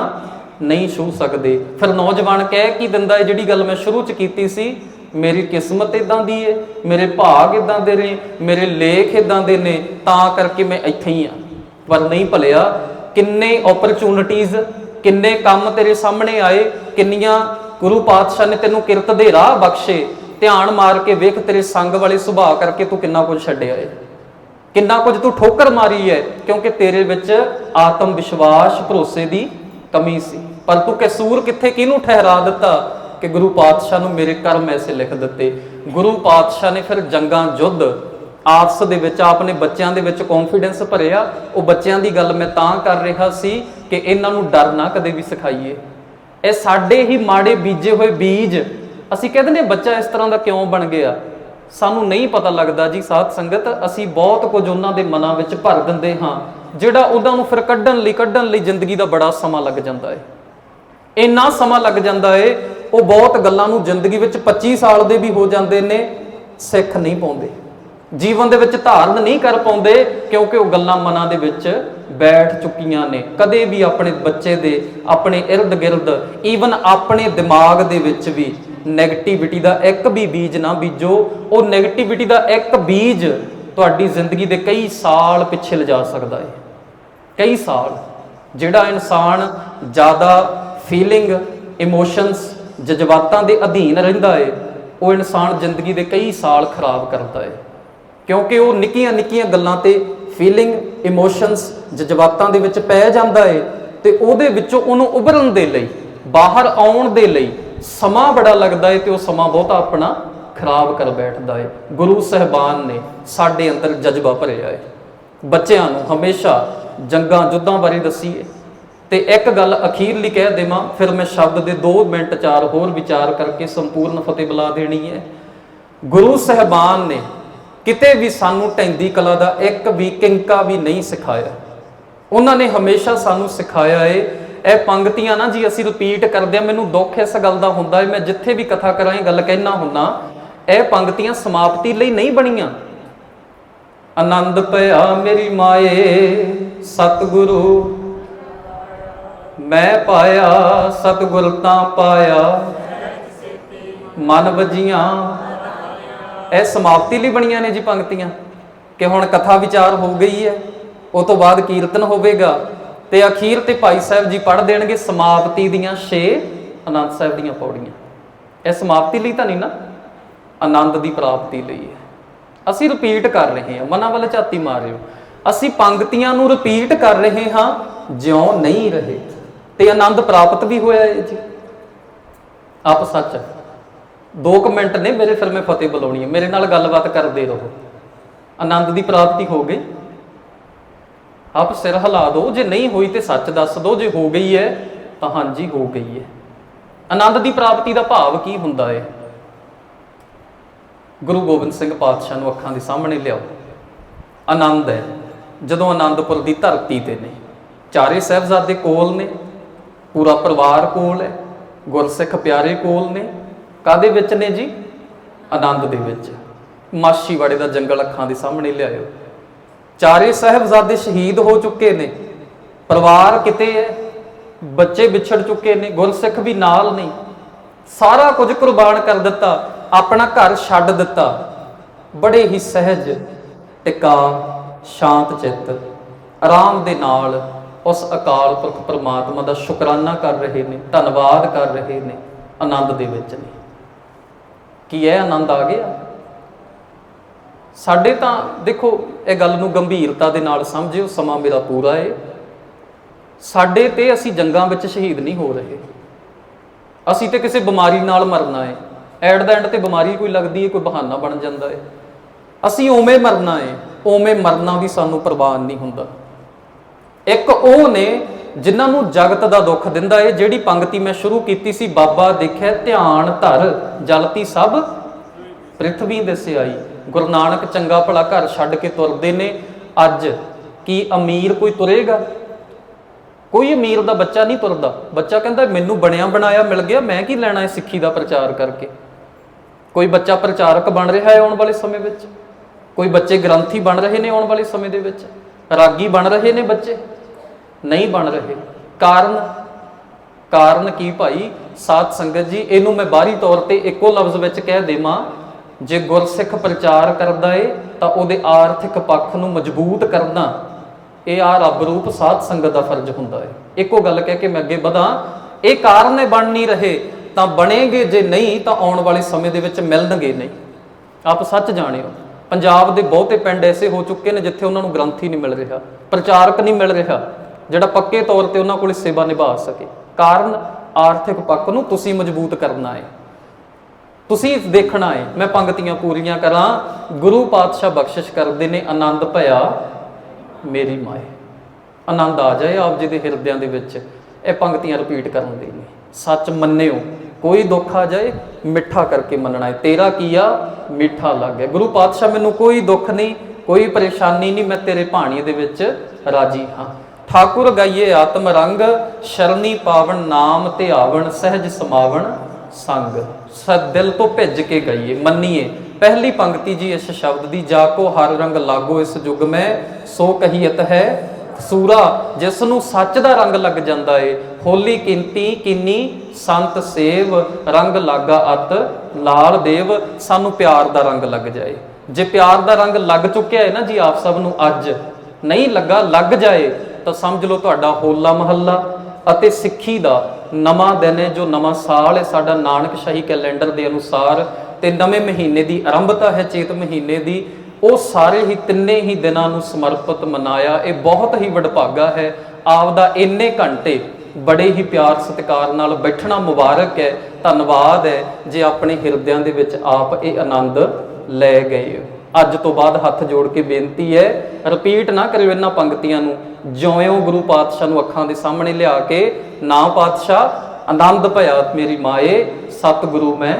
ਨਹੀਂ ਛੂ ਸਕਦੇ। ਫਿਰ ਨੌਜਵਾਨ ਕਹਿ ਕੀ ਦਿੰਦਾ ਹੈ, ਜਿਹੜੀ ਗੱਲ ਮੈਂ ਸ਼ੁਰੂ ਚ ਕੀਤੀ ਸੀ, ਮੇਰੀ ਕਿਸਮਤ ਇਦਾਂ ਦੀ ਏ, ਮੇਰੇ ਭਾਗ ਇਦਾਂ ਦੇ ਨੇ, ਮੇਰੇ ਲੇਖ ਇਦਾਂ ਦੇ ਨੇ, ਤਾਂ ਕਰਕੇ ਮੈਂ ਇੱਥੇ ਹੀ ਆ। ਪਰ ਨਹੀਂ ਭਲਿਆ, ਕਿੰਨੇ ਓਪਰਚੁਨਿਟੀਜ਼ ਕਿੰਨੇ ਕੰਮ ਤੇਰੇ ਸਾਹਮਣੇ ਆਏ, ਕਿੰਨੀਆਂ ਗੁਰੂ ਪਾਤਸ਼ਾਹ ਨੇ ਤੈਨੂੰ ਕਿਰਤ ਦੇ ਰਾਹ ਬਖਸ਼ੇ, ਧਿਆਨ ਮਾਰ ਕੇ ਵੇਖ ਤੇਰੇ ਸੰਗ ਵਾਲੇ ਸੁਭਾਅ ਕਰਕੇ ਤੂੰ ਕਿੰਨਾ ਕੁਝ ਛੱਡਿਆ ਏ। ਕਿੰਨਾ ਕੁਝ ਤੂੰ ਠੋਕਰ ਮਾਰੀ ਹੈ ਕਿਉਂਕਿ ਤੇਰੇ ਵਿੱਚ ਆਤਮ ਵਿਸ਼ਵਾਸ, ਭਰੋਸੇ ਦੀ ਕਮੀ ਸੀ। ਪਰ ਤੂੰ ਕਸੂਰ ਕਿੱਥੇ ਕਿਹਨੂੰ ਠਹਿਰਾ ਦਿੱਤਾ ਕਿ ਗੁਰੂ ਪਾਤਸ਼ਾਹ ਨੂੰ ਮੇਰੇ ਕਰਮ ਐਸੇ ਲਿਖ ਦਿੱਤੇ? ਗੁਰੂ ਪਾਤਸ਼ਾਹ ਨੇ ਫਿਰ ਜੰਗਾਂ ਯੁੱਧ ਆਪਸ ਦੇ ਵਿੱਚ ਆਪਨੇ ਬੱਚਿਆਂ ਦੇ ਵਿੱਚ ਕੌਨਫੀਡੈਂਸ ਭਰਿਆ। ਉਹ ਬੱਚਿਆਂ ਦੀ ਗੱਲ ਮੈਂ ਤਾਂ ਕਰ ਰਿਹਾ ਸੀ ਕਿ ਇਹਨਾਂ ਨੂੰ ਡਰ ਨਾ ਕਦੇ ਵੀ ਸਿਖਾਈਏ। ਇਹ ਸਾਡੇ ਹੀ ਮਾੜੇ ਬੀਜੇ ਹੋਏ ਬੀਜ। ਅਸੀਂ ਕਹਿੰਦੇ ਨੇ ਬੱਚਾ ਇਸ ਤਰ੍ਹਾਂ ਦਾ ਕਿਉਂ ਬਣ ਗਿਆ? ਸਾਨੂੰ ਨਹੀਂ ਪਤਾ ਲੱਗਦਾ ਜੀ ਸਾਧ ਸੰਗਤ, ਅਸੀਂ ਬਹੁਤ ਕੁਝ ਉਹਨਾਂ ਦੇ ਮਨਾਂ ਵਿੱਚ ਭਰ ਦਿੰਦੇ ਹਾਂ। ਜਿਹੜਾ ਉਹਨਾਂ ਨੂੰ ਫਿਰ ਕੱਢਣ ਲਈ ਕੱਢਣ ਲਈ ਜ਼ਿੰਦਗੀ ਦਾ ਬੜਾ ਸਮਾਂ ਲੱਗ ਜਾਂਦਾ ਹੈ ਇੰਨਾ ਸਮਾਂ ਲੱਗ ਜਾਂਦਾ ਏ, ਉਹ ਬਹੁਤ ਗੱਲਾਂ ਨੂੰ ਜ਼ਿੰਦਗੀ ਵਿੱਚ 25 ਸਾਲ ਦੇ ਵੀ ਹੋ ਜਾਂਦੇ ਨੇ, ਸਿੱਖ ਨਹੀਂ ਪਾਉਂਦੇ। ਜੀਵਨ ਦੇ ਵਿੱਚ ਧਾਰਨ ਨਹੀਂ ਕਰ ਪਾਉਂਦੇ, ਕਿਉਂਕਿ ਉਹ ਗੱਲਾਂ ਮਨਾਂ ਦੇ ਵਿੱਚ ਬੈਠ ਚੁੱਕੀਆਂ ਨੇ। ਕਦੇ ਵੀ ਆਪਣੇ ਬੱਚੇ ਦੇ, ਆਪਣੇ ird-gird ਈਵਨ ਆਪਣੇ ਦਿਮਾਗ ਦੇ ਵਿੱਚ ਵੀ 네ਗੇਟਿਵਿਟੀ ਦਾ ਇੱਕ ਵੀ ਬੀਜ ਨਾ ਬੀਜੋ। ਉਹ 네ਗੇਟਿਵਿਟੀ ਦਾ ਇੱਕ ਬੀਜ ਤੁਹਾਡੀ ਜ਼ਿੰਦਗੀ ਦੇ ਕਈ ਸਾਲ ਪਿੱਛੇ ਲਿਜਾ ਸਕਦਾ ਹੈ ਕਈ ਸਾਲ ਜਿਹੜਾ ਇਨਸਾਨ ਜ਼ਿਆਦਾ ਫੀਲਿੰਗ ਇਮੋਸ਼ਨਸ ਜਜ਼ਬਾਤਾਂ ਦੇ ਅਧੀਨ ਰਹਿੰਦਾ ਏ, ਉਹ ਇਨਸਾਨ ਜ਼ਿੰਦਗੀ ਦੇ ਕਈ ਸਾਲ ਖਰਾਬ ਕਰਦਾ ਏ। ਕਿਉਂਕਿ ਉਹ ਨਿੱਕੀਆਂ ਨਿੱਕੀਆਂ ਗੱਲਾਂ ਤੇ ਫੀਲਿੰਗ ਇਮੋਸ਼ਨਸ ਜਜ਼ਬਾਤਾਂ ਦੇ ਵਿੱਚ ਪੈ ਜਾਂਦਾ ਏ ਤੇ ਉਹਦੇ ਵਿੱਚੋਂ ਉਹਨੂੰ ਉਭਰਨ ਦੇ ਲਈ, ਬਾਹਰ ਆਉਣ ਦੇ ਲਈ ਸਮਾਂ ਬੜਾ ਲੱਗਦਾ ਏ ਤੇ ਉਹ ਸਮਾਂ ਬਹੁਤਾ ਆਪਣਾ ਖਰਾਬ ਕਰ ਬੈਠਦਾ ਏ। ਗੁਰੂ ਸਹਿਬਾਨ ਨੇ ਸਾਡੇ ਅੰਦਰ ਜਜ਼ਬਾ ਭਰਿਆ ਏ। ਬੱਚਿਆਂ ਨੂੰ ਹਮੇਸ਼ਾ ਜੰਗਾਂ ਜੁੱਦਾਂ ਬਾਰੇ ਦੱਸੀਏ। ਤੇ ਇੱਕ ਗੱਲ ਅਖੀਰਲੀ ਕਹਿ ਦੇਵਾਂ, ਫਿਰ ਮੈਂ ਸ਼ਬਦ ਦੇ 2 ਮਿੰਟ ਚਾਰ ਹੋਰ ਵਿਚਾਰ ਕਰਕੇ ਸੰਪੂਰਨ ਫਤਿਹ ਬੁਲਾ ਦੇਣੀ ਹੈ। ਗੁਰੂ ਸਹਿਬਾਨ ਨੇ ਕਿਤੇ ਵੀ ਸਾਨੂੰ ਟੈਂਦੀ ਕਲਾ ਦਾ ਇੱਕ ਵੀ ਕਿੰਕਾ ਵੀ ਨਹੀਂ ਸਿਖਾਇਆ। ਉਹਨਾਂ ਨੇ ਹਮੇਸ਼ਾ ਸਾਨੂੰ ਸਿਖਾਇਆ ਏ, ਇਹ ਪੰਕਤੀਆਂ ਨਾ ਜੀ ਅਸੀਂ ਰਿਪੀਟ ਕਰਦੇ ਆ ਮੈਨੂੰ ਦੁੱਖ ਇਸ ਗੱਲ ਦਾ ਹੁੰਦਾ ਏ, ਮੈਂ ਜਿੱਥੇ ਵੀ ਕਥਾ ਕਰਾਂ ਇਹ ਗੱਲ ਕਹਿਣਾ ਹੁੰਨਾ, ਇਹ ਪੰਕਤੀਆਂ ਸਮਾਪਤੀ ਲਈ ਨਹੀਂ ਬਣੀਆਂ। ਆਨੰਦ ਪਿਆ ਮੇਰੀ ਮਾਏ ਸਤਿਗੁਰੂ, ਮੈਂ ਪਾਇਆ, ਸਤਿਗੁਰ ਤਾਂ ਪਾਇਆ। ਮਨ ਵਜੀਆਂ, ਇਹ ਸਮਾਪਤੀ ਲਈ ਬਣੀਆਂ ਨੇ ਜੀ ਪੰਕਤੀਆਂ, ਕਿ ਹੁਣ ਕਥਾ ਵਿਚਾਰ ਹੋ ਗਈ ਹੈ, ਉਹ ਤੋਂ ਬਾਅਦ ਕੀਰਤਨ ਹੋਵੇਗਾ, ਤੇ ਅਖੀਰ ਤੇ ਭਾਈ ਸਾਹਿਬ ਜੀ ਪੜ੍ਹ ਦੇਣਗੇ ਸਮਾਪਤੀ ਦੀਆਂ 6 ਅਨੰਦ ਸਾਹਿਬ ਦੀਆਂ ਪੌੜੀਆਂ। ਇਹ ਸਮਾਪਤੀ ਲਈ ਤਾਂ ਨਹੀਂ ਨਾ, ਆਨੰਦ ਦੀ ਪ੍ਰਾਪਤੀ ਲਈ ਹੈ। ਅਸੀਂ ਰਿਪੀਟ ਕਰ ਰਹੇ ਹਾਂ, ਮਨਾਂ ਵੱਲ ਝਾਤੀ ਮਾਰਿਓ। ਅਸੀਂ ਪੰਕਤੀਆਂ ਨੂੰ ਰਿਪੀਟ ਕਰ ਰਹੇ ਹਾਂ, ਜਿਉਂ ਨਹੀਂ ਰਹੇ। ਤੇ ਆਨੰਦ ਪ੍ਰਾਪਤ ਵੀ ਹੋਇਆ ਹੈ ਜੀ। ਆਪ ਸੱਚ ਦੋ ਕੁ ਮਿੰਟ ਨੇ ਮੇਰੇ ਫਿਲਮੇ ਫਤਿਹ ਬੁਲਾਉਣੀ ਹੈ। ਮੇਰੇ ਨਾਲ ਗੱਲਬਾਤ ਕਰਦੇ ਰਹੋ। ਆਨੰਦ ਦੀ ਪ੍ਰਾਪਤੀ ਹੋ ਗਈ। ਆਪ ਸਿਰ ਹਿਲਾ ਦਿਓ। ਜੇ ਨਹੀਂ ਹੋਈ ਤੇ ਸੱਚ ਦੱਸ ਦਿਓ। ਜੇ ਹੋ ਗਈ ਹੈ, ਤਾਂ ਹਾਂਜੀ, ਹੋ ਗਈ ਹੈ। ਆਨੰਦ ਦੀ ਪ੍ਰਾਪਤੀ ਦਾ ਭਾਵ ਕੀ ਹੁੰਦਾ ਹੈ? ਗੁਰੂ ਗੋਬਿੰਦ ਸਿੰਘ ਪਾਤਸ਼ਾਹ ਨੂੰ ਅੱਖਾਂ ਦੇ ਸਾਹਮਣੇ ਲਿਆਓ। ਆਨੰਦ ਹੈ। ਜਦੋਂ ਆਨੰਦਪੁਰ ਦੀ ਧਰਤੀ ਤੇ ਨੇ। ਚਾਰੇ ਸਾਹਿਬਜ਼ਾਦੇ ਕੋਲ ਨੇ, ਪੂਰਾ ਪਰਿਵਾਰ ਕੋਲ ਹੈ, ਗੁਰਸਿੱਖ ਪਿਆਰੇ ਕੋਲ ਨੇ। ਕਾਦੇ ਵਿੱਚ ਨੇ ਜੀ? ਆਨੰਦ ਦੇ ਵਿੱਚ। ਮਾਸ਼ੀਵਾੜੇ ਦਾ ਜੰਗਲ ਅੱਖਾਂ ਦੇ ਸਾਹਮਣੇ ਲਿਆਇਓ। ਚਾਰੇ ਸਾਹਿਬਜ਼ਾਦੇ ਸ਼ਹੀਦ ਹੋ ਚੁੱਕੇ ਨੇ। ਪਰਿਵਾਰ ਕਿਤੇ ਹੈ? ਬੱਚੇ ਵਿਛੜ ਚੁੱਕੇ ਨੇ। ਗੁਰਸਿੱਖ ਵੀ ਨਾਲ ਨਹੀਂ ਸਾਰਾ ਕੁਝ ਕੁਰਬਾਨ ਕਰ ਦਿੱਤਾ। ਆਪਣਾ ਘਰ ਛੱਡ ਦਿੱਤਾ। ਬੜੇ ਹੀ ਸਹਿਜ, ਟਿਕਾ ਸ਼ਾਂਤ ਚਿੱਤ। ਆਰਾਮ ਦੇ ਨਾਲ ਉਸ ਅਕਾਲ ਪੁਰਖ ਪ੍ਰਮਾਤਮਾ ਦਾ ਸ਼ੁਕਰਾਨਾ ਕਰ ਰਹੇ ਨੇ, ਧੰਨਵਾਦ ਕਰ ਰਹੇ ਨੇ, ਆਨੰਦ ਦੇ ਵਿੱਚ ਨੇ। ਕੀ ਇਹ ਆਨੰਦ ਆ ਗਿਆ? ਸਾਡੇ ਤਾਂ ਦੇਖੋ, ਇਹ ਗੱਲ ਨੂੰ ਗੰਭੀਰਤਾ ਦੇ ਨਾਲ ਸਮਝਿਓ, ਸਮਾਂ ਮੇਰਾ ਪੂਰਾ ਏ। ਸਾਡੇ ਤੇ ਅਸੀਂ ਜੰਗਾਂ ਵਿੱਚ ਸ਼ਹੀਦ ਨਹੀਂ ਹੋ ਰਹੇ। ਅਸੀਂ ਤੇ ਕਿਸੇ ਬਿਮਾਰੀ ਨਾਲ ਮਰਨਾ ਏ। ਐਟ ਦਾ ਐਂਡ ਤੇ ਬਿਮਾਰੀ ਕੋਈ ਲੱਗਦੀ ਏ, ਕੋਈ ਬਹਾਨਾ ਬਣ ਜਾਂਦਾ ਏ। ਅਸੀਂ ਉਵੇਂ ਮਰਨਾ ਏ। ਉਵੇਂ ਮਰਨਾ ਵੀ ਸਾਨੂੰ ਪ੍ਰਵਾਨ ਨਹੀਂ ਹੁੰਦਾ। ਇੱਕ ਉਹ ਨੇ ਜਿਨ੍ਹਾਂ ਨੂੰ ਜਗਤ ਦਾ ਦੁੱਖ ਦਿੰਦਾ ਏ, ਜਿਹੜੀ ਪੰਕਤੀ ਮੈਂ ਸ਼ੁਰੂ ਕੀਤੀ ਸੀ, ਬਾਬਾ ਦੇਖਿਆ ਧਿਆਨ ਧਰ, ਜਲਤੀ ਸਭ ਪ੍ਰਿਥਵੀ ਦਿਸਿਆਈ। ਗੁਰੂ ਨਾਨਕ ਚੰਗਾ ਭਲਾ ਘਰ ਛੱਡ ਕੇ ਤੁਰਦੇ ਨੇ। ਅੱਜ ਕੀ ਅਮੀਰ ਕੋਈ ਤੁਰੇਗਾ? ਕੋਈ ਅਮੀਰ ਦਾ ਬੱਚਾ ਨਹੀਂ ਤੁਰਦਾ। ਬੱਚਾ ਕਹਿੰਦਾ, ਮੈਨੂੰ ਬਣਿਆ ਬਣਾਇਆ ਮਿਲ ਗਿਆ, ਮੈਂ ਕੀ ਲੈਣਾ ਹੈ ਸਿੱਖੀ ਦਾ ਪ੍ਰਚਾਰ ਕਰਕੇ? ਕੋਈ ਬੱਚਾ ਪ੍ਰਚਾਰਕ ਬਣ ਰਿਹਾ ਹੈ ਆਉਣ ਵਾਲੇ ਸਮੇਂ ਵਿੱਚ। ਕੋਈ ਬੱਚੇ ਗ੍ਰੰਥੀ ਬਣ ਰਹੇ ਨੇ ਆਉਣ ਵਾਲੇ ਸਮੇਂ ਦੇ ਵਿੱਚ? ਰਾਗੀ ਬਣ ਰਹੇ ਨੇ ਬੱਚੇ? ਨਹੀਂ ਬਣ ਰਹੇ। ਕਾਰਨ? ਕਾਰਨ ਕੀ ਭਾਈ? ਸਾਧ ਸੰਗਤ ਜੀ, ਇਹਨੂੰ ਮੈਂ ਬਾਹਰੀ ਤੌਰ ਤੇ ਇੱਕੋ ਲਫ਼ਜ਼ ਵਿੱਚ ਕਹਿ ਦੇਵਾਂ, ਜੇ ਗੁਰਸਿੱਖ ਪ੍ਰਚਾਰ ਕਰਦਾ ਏ, ਤਾਂ ਉਹਦੇ ਆਰਥਿਕ ਪੱਖ ਨੂੰ ਮਜ਼ਬੂਤ ਕਰਨਾ, ਇਹ ਆ ਰੱਬ ਰੂਪ ਸਾਧ ਸੰਗਤ ਦਾ ਫਰਜ਼ ਹੁੰਦਾ ਏ। ਇੱਕੋ ਗੱਲ ਕਹਿ ਕੇ ਮੈਂ ਅੱਗੇ ਵਧਾਂ, ਇਹ ਕਾਰਨ ਇਹ ਬਣ ਨਹੀਂ ਰਹੇ, ਤਾਂ ਬਣੇਗੇ ਜੇ ਨਹੀਂ, ਤਾਂ ਆਉਣ ਵਾਲੇ ਸਮੇਂ ਦੇ ਵਿੱਚ ਮਿਲਣਗੇ ਨਹੀਂ। ਆਪ ਸੱਚ ਜਾਣਿਓ। ਪੰਜਾਬ ਦੇ ਬਹੁਤੇ ਪਿੰਡ ਐਸੇ ਹੋ ਚੁੱਕੇ ਨੇ ਜਿੱਥੇ ਉਹਨਾਂ ਨੂੰ ਗ੍ਰੰਥੀ ਨਹੀਂ ਮਿਲ ਰਿਹਾ, ਪ੍ਰਚਾਰਕ ਨਹੀਂ ਮਿਲ ਰਿਹਾ, ਜਿਹੜਾ ਪੱਕੇ ਤੌਰ ਤੇ ਉਹਨਾਂ ਕੋਲ ਸੇਵਾ ਨਿਭਾ ਸਕੇ। ਕਾਰਨ ਆਰਥਿਕ ਪੱਖ ਨੂੰ ਤੁਸੀਂ ਮਜ਼ਬੂਤ ਕਰਨਾ ਹੈ। ਤੁਸੀਂ ਦੇਖਣਾ ਹੈ, ਮੈਂ ਪੰਗਤੀਆਂ ਪੂਰੀਆਂ ਕਰਾਂ, ਗੁਰੂ ਪਾਤਸ਼ਾਹ ਬਖਸ਼ਿਸ਼ ਕਰਦੇ ਨੇ, ਆਨੰਦ ਭਇਆ ਮੇਰੀ ਮਾਏ। ਆਨੰਦ ਆ ਜਾਏ ਆਪ ਜੀ ਦੇ ਹਿਰਦਿਆਂ ਦੇ ਵਿੱਚ, ਇਹ ਪੰਗਤੀਆਂ ਰਿਪੀਟ ਕਰਨ ਦੀ ਨੇ ਸੱਚ ਮੰਨਿਓ ਕੋਈ ਦੁੱਖ ਆ ਜਾਏ, ਮਿੱਠਾ ਕਰਕੇ ਮੰਨਣਾ ਹੈ। ਤੇਰਾ ਕੀ ਮਿੱਠਾ ਲੱਗ ਗੁਰੂ ਪਾਤਸ਼ਾਹ ਮੈਨੂੰ ਕੋਈ ਦੁੱਖ ਨਹੀਂ, ਕੋਈ ਪਰੇਸ਼ਾਨੀ ਨਹੀਂ, ਮੈਂ ਤੇਰੇ ਭਾਣੀ ਦੇ ਵਿੱਚ ਰਾਜੀ ਹਾਂ। ਠਾਕੁਰ ਗਾਈਏ ਆਤਮ ਰੰਗ, ਸ਼ਰਨੀ ਪਾਵਨ ਨਾਮ ਤੇ ਆਵਣ, ਸਹਿਜ ਸਮਾਵਣ ਸੰਗ। ਸਦ ਦਿਲ ਤੋਂ ਭਿੱਜ ਕੇ ਗਾਈਏ। ਮੰਨੀਏ, ਪਹਿਲੀ ਪੰਕਤੀ ਜੀ ਇਸ ਸ਼ਬਦ ਦੀ, ਜਾ ਕੋ ਹਰ ਰੰਗ ਲਾਗੋ ਇਸ ਯੁਗ ਮੈਂ, ਸੋ ਕਹੀਤ ਹੈ ਸੂਰਾ ਜਿਸ ਨੂੰ ਸੱਚ ਦਾ ਰੰਗ ਲੱਗ ਜਾਂਦਾ ਏ। ਹੋਲੀ ਕਿੰਤੀ, ਕਿੰਨੀ? ਸੰਤ ਸੇਵ, ਰੰਗ ਲਾਗਾ ਅਤ, ਲਾਲ ਦੇਵ, ਸਾਨੂੰ ਪਿਆਰ ਦਾ ਰੰਗ ਲੱਗ ਜਾਏ। ਜੇ ਪਿਆਰ ਦਾ ਰੰਗ ਲੱਗ ਚੁੱਕਿਆ ਹੈ ਨਾ ਜੀ ਆਪ ਸਭ ਨੂੰ ਅੱਜ, ਨਹੀਂ ਲੱਗਾ, ਲੱਗ ਜਾਏ, ਤਾਂ ਸਮਝ ਲਓ ਤੁਹਾਡਾ ਹੋਲਾ ਮਹੱਲਾ ਅਤੇ ਸਿੱਖੀ ਦਾ ਨਵਾਂ ਦਿਨ ਹੈ ਜੋ ਨਵਾਂ ਸਾਲ ਹੈ ਸਾਡਾ ਨਾਨਕ ਸ਼ਾਹੀ ਕੈਲੰਡਰ ਦੇ ਅਨੁਸਾਰ ਤੇ ਨਵੇਂ ਮਹੀਨੇ ਦੀ ਆਰੰਭਤਾ ਹੈ, ਚੇਤ ਮਹੀਨੇ ਦੀ ਉਹ ਸਾਰੇ ਹੀ ਤਿੰਨੇ ਹੀ ਦਿਨਾਂ ਨੂੰ ਸਮਰਪਿਤ ਮਨਾਇਆ। ਇਹ ਬਹੁਤ ਹੀ ਵਡਭਾਗਾ ਹੈ। ਆਪਦਾ ਇੰਨੇ ਘੰਟੇ ਬੜੇ ਹੀ ਪਿਆਰ ਸਤਿਕਾਰ ਨਾਲ ਬੈਠਣਾ ਮੁਬਾਰਕ ਹੈ, ਧੰਨਵਾਦ ਹੈ, ਜੇ ਆਪਣੇ ਹਿਰਦਿਆਂ ਦੇ ਵਿੱਚ ਆਪ ਇਹ ਆਨੰਦ ਲੈ ਗਏ। ਅੱਜ ਤੋਂ ਬਾਅਦ ਹੱਥ ਜੋੜ ਕੇ ਬੇਨਤੀ ਹੈ ਰਿਪੀਟ ਨਾ ਕਰਿਓ ਇਹਨਾਂ ਪੰਕਤੀਆਂ ਨੂੰ। ਜਿਉਂ ਗੁਰੂ ਪਾਤਸ਼ਾਹ ਨੂੰ ਅੱਖਾਂ ਦੇ ਸਾਹਮਣੇ ਲਿਆ ਕੇ, ਨਾ ਪਾਤਸ਼ਾਹ, ਆਨੰਦ ਭਇਆ ਮੇਰੀ ਮਾਏ, ਸਤਿਗੁਰੂ ਮੈਂ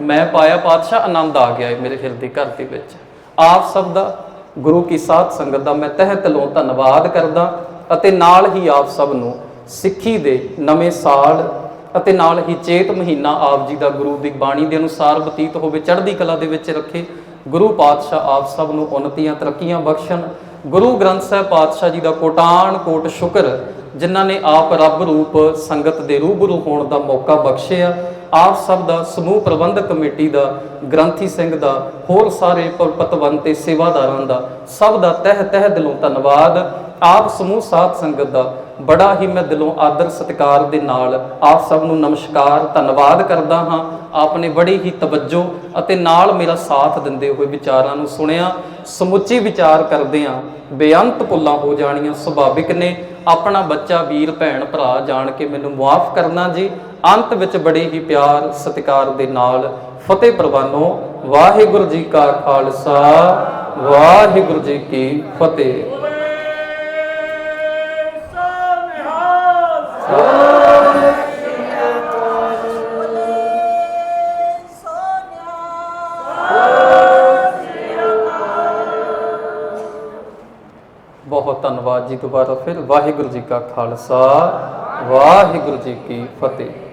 ਮੈਂ ਪਾਇਆ ਪਾਤਸ਼ਾਹ, ਆਨੰਦ ਆ ਗਿਆ ਹੈ ਮੇਰੇ ਹਿਰਦੇ ਘਰ ਦੇ ਵਿੱਚ। ਆਪ ਸਭ ਦਾ, ਗੁਰੂ ਕੀ ਸਾਧ ਸੰਗਤ ਦਾ ਮੈਂ ਤਹਿ ਦਿਲੋਂ ਧੰਨਵਾਦ ਕਰਦਾ ਅਤੇ ਨਾਲ ਹੀ ਆਪ ਸਭ ਨੂੰ ਸਿੱਖੀ ਦੇ ਨਵੇਂ ਸਾਲ ਅਤੇ ਨਾਲ ਹੀ ਚੇਤ ਮਹੀਨਾ ਆਪ ਜੀ ਦਾ ਗੁਰੂ ਦੀ ਬਾਣੀ ਦੇ ਅਨੁਸਾਰ ਬਤੀਤ ਹੋਵੇ, ਚੜ੍ਹਦੀ ਕਲਾ ਦੇ ਵਿੱਚ ਰੱਖੇ। ਗੁਰੂ ਪਾਤਸ਼ਾਹ ਆਪ ਸਭ ਨੂੰ ਉਨਤੀਆਂ ਤਰੱਕੀਆਂ ਬਖਸ਼ਣ। ਗੁਰੂ ਗ੍ਰੰਥ ਸਾਹਿਬ ਪਾਤਸ਼ਾਹ ਜੀ ਦਾ ਕੋਟਾਨ ਕੋਟ ਸ਼ੁਕਰ, ਜਿਨ੍ਹਾਂ ਨੇ ਆਪ ਰੱਬ ਰੂਪ ਸੰਗਤ ਦੇ ਰੂਬਰੂ ਹੋਣ ਦਾ ਮੌਕਾ ਬਖਸ਼ਿਆ। ਆਪ ਸਭ ਦਾ ਸਮੂਹ ਪ੍ਰਬੰਧਕ ਕਮੇਟੀ ਦਾ, ਗ੍ਰੰਥੀ ਸਿੰਘ ਦਾ, ਹੋਰ ਸਾਰੇ ਪਤਵੰਤ ਤੇ ਸੇਵਾਦਾਰਾਂ ਦਾ, ਸਭ ਦਾ ਤਹਿ ਤਹਿ ਦਿਲੋਂ ਧੰਨਵਾਦ। ਆਪ ਸਮੂਹ ਸਾਥ ਸੰਗਤ ਦਾ, ਬੜਾ ਹੀ ਮੈਂ ਦਿਲੋਂ ਆਦਰ ਸਤਿਕਾਰ ਦੇ ਨਾਲ ਆਪ ਸਭ ਨੂੰ ਨਮਸਕਾਰ, ਧੰਨਵਾਦ ਕਰਦਾ ਹਾਂ। ਆਪਨੇ ਬੜੀ ਹੀ ਤਵੱਜੋ ਅਤੇ ਨਾਲ ਮੇਰਾ ਸਾਥ ਦਿੰਦੇ ਹੋਏ ਵਿਚਾਰਾਂ ਨੂੰ ਸੁਣਿਆ, ਸਮੁੱਚੀ ਵਿਚਾਰ ਕਰਦੇ ਆ ਬੇਅੰਤ ਭੁੱਲਾਂ ਹੋ ਜਾਣੀਆਂ ਸੁਭਾਵਿਕ ਨੇ। ਆਪਣਾ ਬੱਚਾ, ਵੀਰ, ਭੈਣ, ਭਰਾ ਜਾਣ ਕੇ ਮੈਨੂੰ ਮੁਆਫ ਕਰਨਾ ਜੀ। ਅੰਤ ਵਿੱਚ ਬੜੇ ਹੀ ਪਿਆਰ, ਸਤਿਕਾਰ ਦੇ ਨਾਲ ਫਤਿਹ ਪ੍ਰਵਾਨੋ, ਵਾਹਿਗੁਰੂ ਜੀ ਕਾ ਖਾਲਸਾ, ਵਾਹਿਗੁਰੂ ਜੀ ਕੀ ਫਤਿਹ। ਬਹੁਤ ਧੰਨਵਾਦ ਜੀ ਦੁਬਾਰਾ ਫਿਰ। ਵਾਹਿਗੁਰੂ ਜੀ ਕਾ ਖਾਲਸਾ, ਵਾਹਿਗੁਰੂ ਜੀ ਕੀ ਫਤਿਹ।